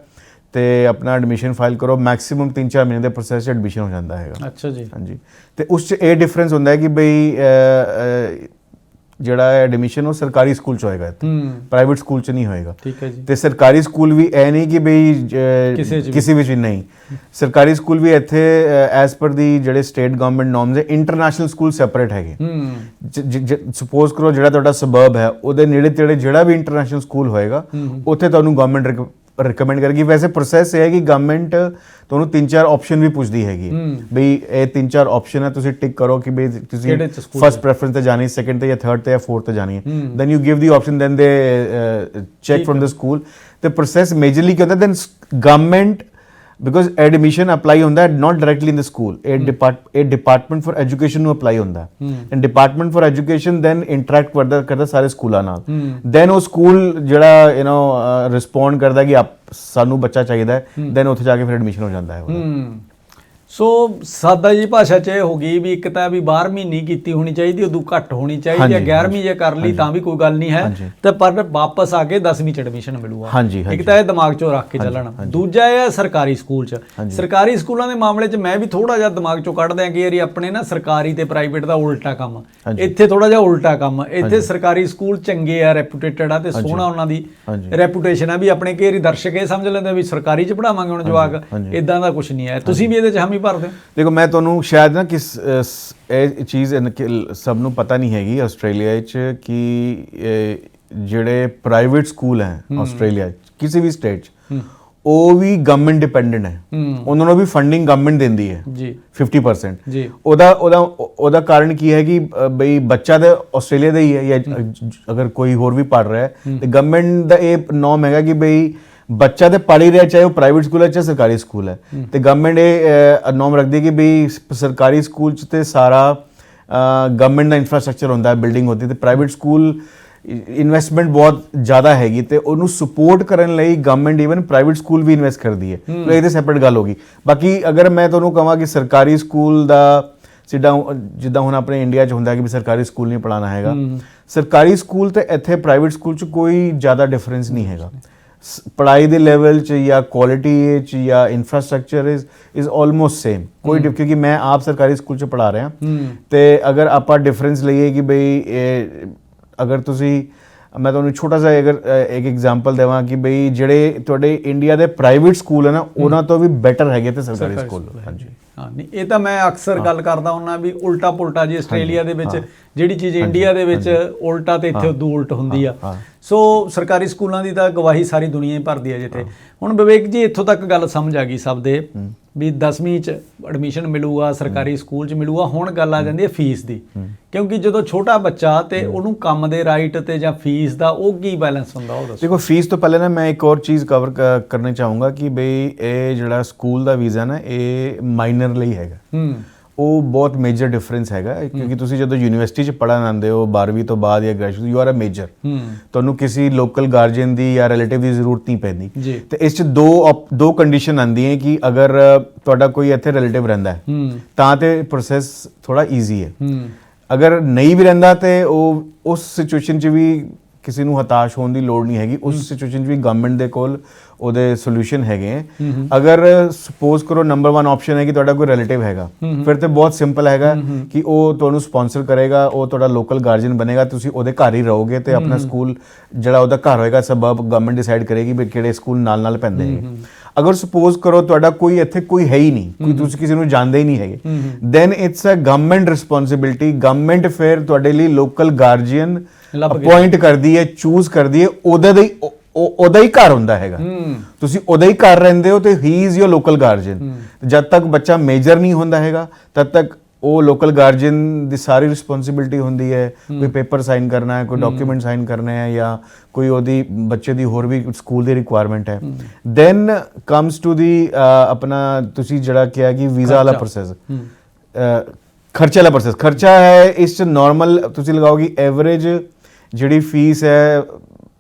ਤੇ ਆਪਣਾ ਐਡਮਿਸ਼ਨ ਫਾਈਲ ਕਰੋ ਮੈਕਸਿਮਮ 3-4 ਮਹੀਨੇ ਦੇ ਪ੍ਰੋਸੈਸ 'ਚ ਐਡਮਿਸ਼ਨ ਹੋ ਜਾਂਦਾ ਹੈਗਾ। ਅੱਛਾ ਜੀ। ਹਾਂਜੀ। ਤੇ ਉਸ 'ਚ ਇਹ ਡਿਫਰੈਂਸ ਹੁੰਦਾ ਹੈ ਕਿ ਬਈ ਜਿਹੜਾ ਐਡਮਿਸ਼ਨ ਉਹ ਸਰਕਾਰੀ ਸਕੂਲ 'ਚ ਹੋਏਗਾ ਹੂੰ। ਪ੍ਰਾਈਵੇਟ ਸਕੂਲ 'ਚ ਨਹੀਂ ਹੋਏਗਾ। ਠੀਕ ਹੈ ਜੀ। ਤੇ ਸਰਕਾਰੀ ਸਕੂਲ ਵੀ ਇਹ ਨਹੀਂ ਕਿ ਬਈ ਕਿਸੇ ਵਿੱਚ ਨਹੀਂ। ਸਰਕਾਰੀ ਸਕੂਲ ਵੀ ਇੱਥੇ ਐਸ ਪਰ ਦੀ ਜਿਹੜੇ ਸਟੇਟ ਗਵਰਨਮੈਂਟ ਨੋਰਮਸ ਹੈ ਇੰਟਰਨੈਸ਼ਨਲ ਸਕੂਲ ਸੈਪਰੇਟ ਹੈਗੇ। ਹੂੰ। ਸਪੋਜ਼ ਕਰੋ ਜਿਹੜਾ ਤੁਹਾਡਾ ਸਬਰਬ ਹੈ ਉਹਦੇ ਨੇੜੇ ਤੇੜੇ ਜਿਹੜਾ ਵੀ ਇੰਟਰਨੈਸ਼ਨਲ ਸਕੂਲ ਹੋਏਗਾ ਉੱਥੇ ਤੁਹਾਨੂੰ ਗਵਰਨਮੈਂਟ ਰეკਮੈਂਡ ਕਰੇਗੀ। ਵੈਸੇ ਪ੍ਰੋਸੈਸ ਇਹ ਹੈ ਕਿ ਗਵਰਨਮੈਂਟ ਤੁਹਾਨੂੰ ਤਿੰਨ ਚਾਰ ਆਪਸ਼ਨ ਵੀ ਪੁੱਛਦੀ ਹੈਗੀ। ਬਈ ਇਹ ਤਿੰਨ ਚਾਰ ਆਪਸ਼ਨ ਹੈ ਤੁਸੀਂ ਟਿਕ ਕਰੋ ਕਿ ਬਈ ਤੁਸੀਂ ਫਸਟ ਪ੍ਰੈਫਰੈਂਸ ਤੇ ਜਾਣੀ ਸੈਕੰਡ ਤੇ ਜਾਂ ਥਰਡ ਤੇ ਜਾਂ ਫੋਰਥ ਤੇ ਜਾਣੀ ਹੈ। Then you give the option then ਦੇ ਚੈੱਕ ਫਰਮ ਦ ਸਕੂਲ ਤੇ ਪ੍ਰੋਸੈਸ ਮੇਜਰਲੀ ਕੀ ਹੁੰਦਾ then government because admission apply ਹੁੰਦਾ ਹੈ not directly in the school ਇਹ ਡਿਪਾਰਟ ਇਹ ਡਿਪਾਰਟਮੈਂਟ ਫॉर ਐਜੂਕੇਸ਼ਨ ਨੂੰ ਅਪਲਾਈ ਹੁੰਦਾ and department for education then interact ਕਰਦਾ ਕਰਦਾ ਸਾਰੇ ਸਕੂਲਾਂ ਨਾਲ। hmm. ਦੈਨ ਉਹ ਸਕੂਲ ਜਿਹੜਾ ਯੂ نو ਰਿਸਪੌਂਡ ਕਰਦਾ ਕਿ ਸਾਨੂੰ ਬੱਚਾ ਚਾਹੀਦਾ ਹੈ। hmm. ਦੈਨ ਉੱਥੇ ਜਾ ਕੇ ਫਿਰ ਐਡਮਿਸ਼ਨ ਹੋ ਜਾਂਦਾ ਹੈ। hmm. ਸੋ ਸਾਦਾ ਜੀ ਭਾਸ਼ਾ 'ਚ ਇਹ ਹੋ ਗਈ ਵੀ ਇੱਕ ਤਾਂ ਵੀ 12ਵੀਂ ਨਹੀਂ ਕੀਤੀ ਹੋਣੀ ਚਾਹੀਦੀ ਉਦੋਂ ਘੱਟ ਹੋਣੀ ਚਾਹੀਦੀ ਹੈ ਹਾਂਜੀ, 11ਵੀਂ ਜੇ ਕਰ ਲਈ ਤਾਂ ਵੀ ਕੋਈ ਗੱਲ ਨਹੀਂ ਹੈ। ਤੇ ਪਰ ਵਾਪਸ ਆ ਕੇ 10ਵੀਂ 'ਚ ਐਡਮਿਸ਼ਨ ਮਿਲੂਗਾ। ਇੱਕ। ਤਾਂ ਇਹ ਦਿਮਾਗ 'ਚੋਂ ਰੱਖ ਕੇ ਚੱਲਣਾ। ਦੂਜਾ ਇਹ ਹੈ ਸਰਕਾਰੀ ਸਕੂਲ 'ਚ। ਸਰਕਾਰੀ ਸਕੂਲਾਂ ਦੇ ਮਾਮਲੇ 'ਚ ਮੈਂ ਵੀ ਥੋੜਾ ਜਿਹਾ ਦਿਮਾਗ 'ਚੋਂ ਕੱਢ ਦਿਆਂ ਕਿ ਯਾਰੀ ਆਪਣੇ ਨਾ ਸਰਕਾਰੀ ਤੇ ਪ੍ਰਾਈਵੇਟ ਦਾ ਉਲਟਾ ਕੰਮ। ਇੱਥੇ ਥੋੜਾ ਜਿਹਾ ਉਲਟਾ ਕੰਮ। ਇੱਥੇ ਸਰਕਾਰੀ ਸਕੂਲ ਚੰਗੇ ਆ ਰੈਪੂਟੇਟਡ ਆ ਤੇ ਸੋਹਣਾ ਉਹਨਾਂ ਦੀ ਹਾਂਜੀ। ਰੈਪੂਟੇਸ਼ਨ ਆ ਵੀ ਆਪਣੇ ਕਈ ਵਾਰੀ ਦਰਸ਼ਕ ਇਹ ਸਮਝ ਲੈਂਦੇ ਵੀ ਸਰਕਾਰੀ 'ਚ ਪੜਾਵਾਂਗੇ ਹੁਣ ਜਵਾਕ। ਇਦਾਂ ਦਾ ਕੁਝ ਨਹੀਂ ਹੈ। ਤੁਸੀਂ ਵੀ ਇਹਦੇ 'ਚ ਹਾਮੀ ਭਰਦੇ ਦੇਖੋ ਮੈਂ ਤੁਹਾਨੂੰ ਸ਼ਾਇਦ ਨਾ ਸ- ਇਹ ਚੀਜ਼ ਕਿ ਸਭ ਨੂੰ ਪਤਾ ਨਹੀਂ ਹੈਗੀ ਆਸਟ੍ਰੇਲੀਆ ਵਿੱਚ ਕਿ ਜਿਹੜੇ ਪ੍ਰਾਈਵੇਟ ਸਕੂਲ ਹੈ ਆਸਟ੍ਰੇਲੀਆ ਕਿਸੇ ਵੀ ਸਟੇਟ 'ਚ ਉਹ ਵੀ ਗਵਰਨਮੈਂਟ ਡਿਪੈਂਡੈਂਟ ਹੈ। ਉਹਨਾਂ ਨੂੰ ਵੀ ਫੰਡਿੰਗ ਗਵਰਨਮੈਂਟ ਦਿੰਦੀ ਹੈ। ਜੀ। 50% ਜੀ। ਉਹਦਾ ਉਹਦਾ ਉਹਦਾ ਕਾਰਨ ਕੀ ਹੈ ਕਿ ਬਈ ਬੱਚਾ ਤਾਂ ਆਸਟ੍ਰੇਲੀਆ ਦਾ ਹੀ ਹੈ ਜ- ਅਗਰ ਕੋਈ ਹੋਰ ਵੀ ਪੜ ਰਿਹਾ ਹੈ ਤੇ ਗਵਰਨਮੈਂਟ ਦਾ ਇਹ ਨੋਮ ਹੈਗਾ ਕਿ ਬਈ ਬੱਚਾ ਤੇ ਪੜ ਹੀ ਰਿਹਾ ਚਾਹੇ ਉਹ ਪ੍ਰਾਈਵੇਟ ਸਕੂਲ ਹੈ ਚਾਹੇ ਸਰਕਾਰੀ ਸਕੂਲ ਹੈ। ਤੇ ਗਵਰਨਮੈਂਟ ਇਹ ਨੋਮ ਰੱਖਦੀ ਹੈ ਕਿ ਸ- ਸਰਕਾਰੀ ਸਕੂਲ ਚ ਤੇ ਸਾਰਾ ਗਵਰਨਮੈਂਟ ਦਾ ਇਨਫਰਾਸਟ੍ਰਕਚਰ ਹੁੰਦਾ ਹੈ ਬਿਲਡਿੰਗ ਹੁੰਦੀ ਹੈ। ਤੇ ਪ੍ਰਾਈਵੇਟ ਸਕੂਲ ਇਨਵੈਸਟਮੈਂਟ ਬਹੁਤ ਜ਼ਿਆਦਾ ਹੈਗੀ ਤੇ ਉਹਨੂੰ ਸਪੋਰਟ ਕਰਨ ਲਈ ਗਵਰਨਮੈਂਟ ਇਵਨ ਪ੍ਰਾਈਵੇਟ ਸਕੂਲ ਵੀ ਇਨਵੈਸਟ ਕਰਦੀ ਹੈ। ਤੇ ਇਹ ਤੇ ਸੈਪਰੇਟ ਗੱਲ ਹੋਗੀ ਬਾਕੀ ਅਗਰ ਮੈਂ ਤੁਹਾਨੂੰ ਕਹਾਂ ਕਿ ਸਰਕਾਰੀ ਸਕੂਲ ਦਾ ਸਿੱਧਾ ਜਿੱਦਾਂ ਹੁਣ ਆਪਣੇ ਇੰਡੀਆ 'ਚ ਹੁੰਦਾ ਹੈ ਕਿ ਵੀ ਸਰਕਾਰੀ ਸਕੂਲ ਨਹੀਂ ਪੜਾਉਣਾ ਹੈਗਾ। ਸਰਕਾਰੀ ਸਕੂਲ ਤੇ ਇੱਥੇ ਪ੍ਰਾਈਵੇਟ ਸਕੂਲ 'ਚ ਕੋਈ ਜ਼ਿਆਦਾ ਡਿਫਰੈਂਸ ਨਹੀਂ ਹੈਗਾ। ਪੜ੍ਹਾਈ ਦੇ ਲੈਵਲ 'ਚ ਜਾਂ ਕੁਆਲਿਟੀ 'ਚ ਜਾਂ infrastructure is is almost same ਕੋਈ ਡਿਫ ਕਿਉਂਕਿ ਮੈਂ ਆਪ ਸਰਕਾਰੀ ਸਕੂਲ 'ਚ ਪੜ੍ਹਾ ਰਿਹਾ। ਤੇ ਅਗਰ ਆਪਾਂ ਡਿਫਰੈਂਸ ਲਈਏ ਕਿ ਬਈ ਅਗਰ ਤੁਸੀਂ ਮੈਂ ਤੁਹਾਨੂੰ ਛੋਟਾ ਜਿਹਾ ਅਗਰ ਇੱਕ ਐਗਜ਼ਾਮਪਲ ਦੇਵਾਂ ਕਿ ਬਈ ਜਿਹੜੇ ਤੁਹਾਡੇ ਇੰਡੀਆ ਦੇ ਪ੍ਰਾਈਵੇਟ ਸਕੂਲ ਹੈ ਨਾ ਉਹਨਾਂ ਤੋਂ ਵੀ ਬੈਟਰ ਹੈਗੇ ਤੇ ਸਰਕਾਰੀ ਸਕੂਲ ਹਾਂਜੀ। ਹਾਂ ਨਹੀਂ ਇਹ ਤਾਂ ਮੈਂ ਅਕਸਰ ਗੱਲ ਕਰਦਾ ਹੁੰਨਾ ਵੀ ਉਲਟਾ ਪੁਲਟਾ ਜੀ ਆਸਟ੍ਰੇਲੀਆ ਦੇ ਵਿੱਚ ਜਿਹੜੀ ਚੀਜ਼ ਇੰਡੀਆ ਦੇ ਵਿੱਚ ਉਲਟਾ ਤੇ ਇੱਥੇ ਉਦੋਂ ਉਲਟ ਹੁੰਦੀ ਆ। ਸੋ ਸਰਕਾਰੀ ਸਕੂਲਾਂ ਦੀ ਤਾਂ ਗਵਾਹੀ ਸਾਰੀ ਦੁਨੀਆ ਹੀ ਭਰਦੀ ਆ ਜਿੱਥੇ। ਹੁਣ ਵਿਵੇਕ ਜੀ ਇੱਥੋਂ ਤੱਕ ਗੱਲ ਸਮਝ ਆ ਗਈ ਸਭ ਦੇ। ਵੀ 10ਵੀਂ ਚ ਐਡਮਿਸ਼ਨ ਮਿਲੂਗਾ ਸਰਕਾਰੀ ਸਕੂਲ ਚ ਮਿਲੂਗਾ ਹੁਣ ਗੱਲ ਆ ਜਾਂਦੀ ਹੈ ਫੀਸ ਦੀ। ਕਿਉਂਕਿ ਜਦੋਂ ਛੋਟਾ ਬੱਚਾ ਤੇ ਉਹਨੂੰ ਕੰਮ ਦੇ ਰਾਈਟ ਤੇ ਜਾਂ ਫੀਸ ਦਾ ਉਹ ਕੀ ਬੈਲੈਂਸ ਹੁੰਦਾ ਉਹ ਦੱਸੋ। ਦੇਖੋ ਫੀਸ ਤੋਂ ਪਹਿਲੇ ਨਾ ਮੈਂ ਇੱਕ ਹੋਰ ਚੀਜ਼ ਕਵਰ ਕਰਨੀ ਚਾਹੂੰਗਾ ਕਿ ਬਈ ਇਹ ਜਿਹੜਾ ਸਕੂਲ ਦਾ ਵੀਜ਼ਾ ਨਾ ਇਹ ਮਾਈਨਰ ਲਈ ਹੈਗਾ। ਹੂੰ। ਉਹ ਬਹੁਤ ਮੇਜਰ ਡਿਫਰੈਂਸ ਹੈਗਾ ਕਿਉਂਕਿ ਤੁਸੀਂ ਜਦੋਂ ਯੂਨੀਵਰਸਿਟੀ 'ਚ ਪੜ੍ਹਨ ਆਉਂਦੇ ਹੋ 12ਵੀਂ ਤੋਂ ਬਾਅਦ ਜਾਂ graduation you are a major ਤੁਹਾਨੂੰ ਕਿਸੇ ਲੋਕਲ ਗਾਰਡੀਅਨ ਦੀ ਜਾਂ ਰਿਲੇਟਿਵ ਦੀ ਜ਼ਰੂਰਤ ਨਹੀਂ ਪੈਂਦੀ। ਤੇ ਇਸ 'ਚ ਦੋ ਦੋ ਕੰਡੀਸ਼ਨ ਆਉਂਦੀ ਹੈ ਕਿ ਅਗਰ ਤੁਹਾਡਾ ਕੋਈ ਇੱਥੇ ਰਿਲੇਟਿਵ ਰਹਿੰਦਾ ਹੈ ਤਾਂ ਤੇ ਪ੍ਰੋਸੈਸ ਥੋੜਾ ਈਜ਼ੀ ਹੂੰ। ਅਗਰ ਨਹੀਂ ਵੀ ਰਹਿੰਦਾ ਤੇ ਉਹ ਉਸ ਸਿਚੁਏਸ਼ਨ 'ਚ ਵੀ ਕਿਸੇ ਨੂੰ ਹਤਾਸ਼ ਹੋਣ ਦੀ ਲੋੜ ਨਹੀਂ ਹੈਗੀ ਉਸ ਸਿਚੁਏਸ਼ਨ 'ਚ ਵੀ ਗਵਰਨਮੈਂਟ ਦੇ ਕੋਲ ਉਹਦੇ ਸੋਲੂਸ਼ਨ ਹੈਗੇ ਅਗਰ ਸਪੋਜ਼ ਕਰੋ ਨੰਬਰ 1 ਆਪਸ਼ਨ ਹੈ ਕਿ ਤੁਹਾਡਾ ਕੋਈ ਰਿਲੇਟਿਵ ਹੈਗਾ। ਫਿਰ ਤੇ ਬਹੁਤ ਸਿੰਪਲ ਹੈਗਾ ਕਿ ਉਹ ਤੁਹਾਨੂੰ ਸਪਾਂਸਰ ਕਰੇਗਾ ਉਹ ਤੁਹਾਡਾ ਲੋਕਲ ਗਾਰਡੀਅਨ ਬਣੇਗਾ ਤੁਸੀਂ ਉਹਦੇ ਘਰ ਹੀ ਰਹੋਗੇ ਤੇ ਆਪਣਾ ਸਕੂਲ ਜਿਹੜਾ ਉਹਦਾ ਘਰ ਹੋਏਗਾ ਸਬਬ ਗਵਰਨਮੈਂਟ ਡਿਸਾਈਡ ਕਰੇਗੀ ਵੀ ਕਿਹੜੇ ਸਕੂਲ ਨਾਲ ਨਾਲ ਪੈਂਦੇ ਹੈਗੇ। ਅਗਰ ਸਪੋਜ਼ ਕਰੋ ਤੁਹਾਡਾ ਕੋਈ ਇੱਥੇ ਕੋਈ ਹੈ ਹੀ ਨਹੀਂ ਕੋਈ ਤੁਸੀਂ ਕਿਸੇ ਨੂੰ ਜਾਣਦੇ ਹੀ ਨਹੀਂ ਹੈਗੇ then it's a government responsibility government ਫਿਰ ਤੁਹਾਡੇ ਲਈ ਲੋਕਲ ਗਾਰਡੀਅਨ ਕੇ। ਅਪਾਇੰਟ ਕਰਦੀ ਹੈ ਚੂਜ਼ ਕਰਦੀ ਹੈ ਉਹਦਾ ਦਾ ਉਹ- ਉਹ- ਉਹਦਾ ਹੀ ਘਰ ਹੁੰਦਾ ਹੈਗਾ। ਤੁਸੀਂ ਉਹਦਾ ਹੀ ਘਰ ਰਹਿੰਦੇ ਹੋ ਤੇ he is your local guardian ਜਦ ਤੱਕ ਬੱਚਾ ਮੇਜਰ ਨਹੀਂ ਹੁੰਦਾ ਹੈਗਾ ਤਦ ਤੱਕ ਉਹ ਲੋਕਲ ਗਾਰਡੀਅਨ ਦੀ ਸਾਰੀ ਰਿਸਪੌਂਸਿਬਿਲਟੀ ਹੁੰਦੀ ਹੈ। ਕੋਈ ਪੇਪਰ ਸਾਈਨ ਕਰਨਾ ਹੈ ਕੋਈ ਡਾਕੂਮੈਂਟ ਸਾਈਨ ਕਰਨੇ ਹੈ ਜਾਂ ਕੋਈ ਉਹਦੀ ਬੱਚੇ ਦੀ ਹੋਰ ਵੀ ਸਕੂਲ ਦੀ ਰਿਕੁਆਇਰਮੈਂਟ ਹੈ। ਦੈਨ ਕਮਸ ਟੂ ਦੀ ਆਪਣਾ ਤੁਸੀਂ ਜਿਹੜਾ ਕਿਹਾ ਕਿ ਵੀਜ਼ਾ ਵਾਲਾ ਪ੍ਰੋਸੈਸ ਖਰਚੇ ਵਾਲਾ ਪ੍ਰੋਸੈਸ ਖਰਚਾ ਹੈ ਇਸ ਚ ਨਾਰਮਲ ਤੁਸੀਂ ਲਗਾਓਗੇ ਐਵਰੇਜ ਜਿਹੜੀ ਫੀਸ ਹੈ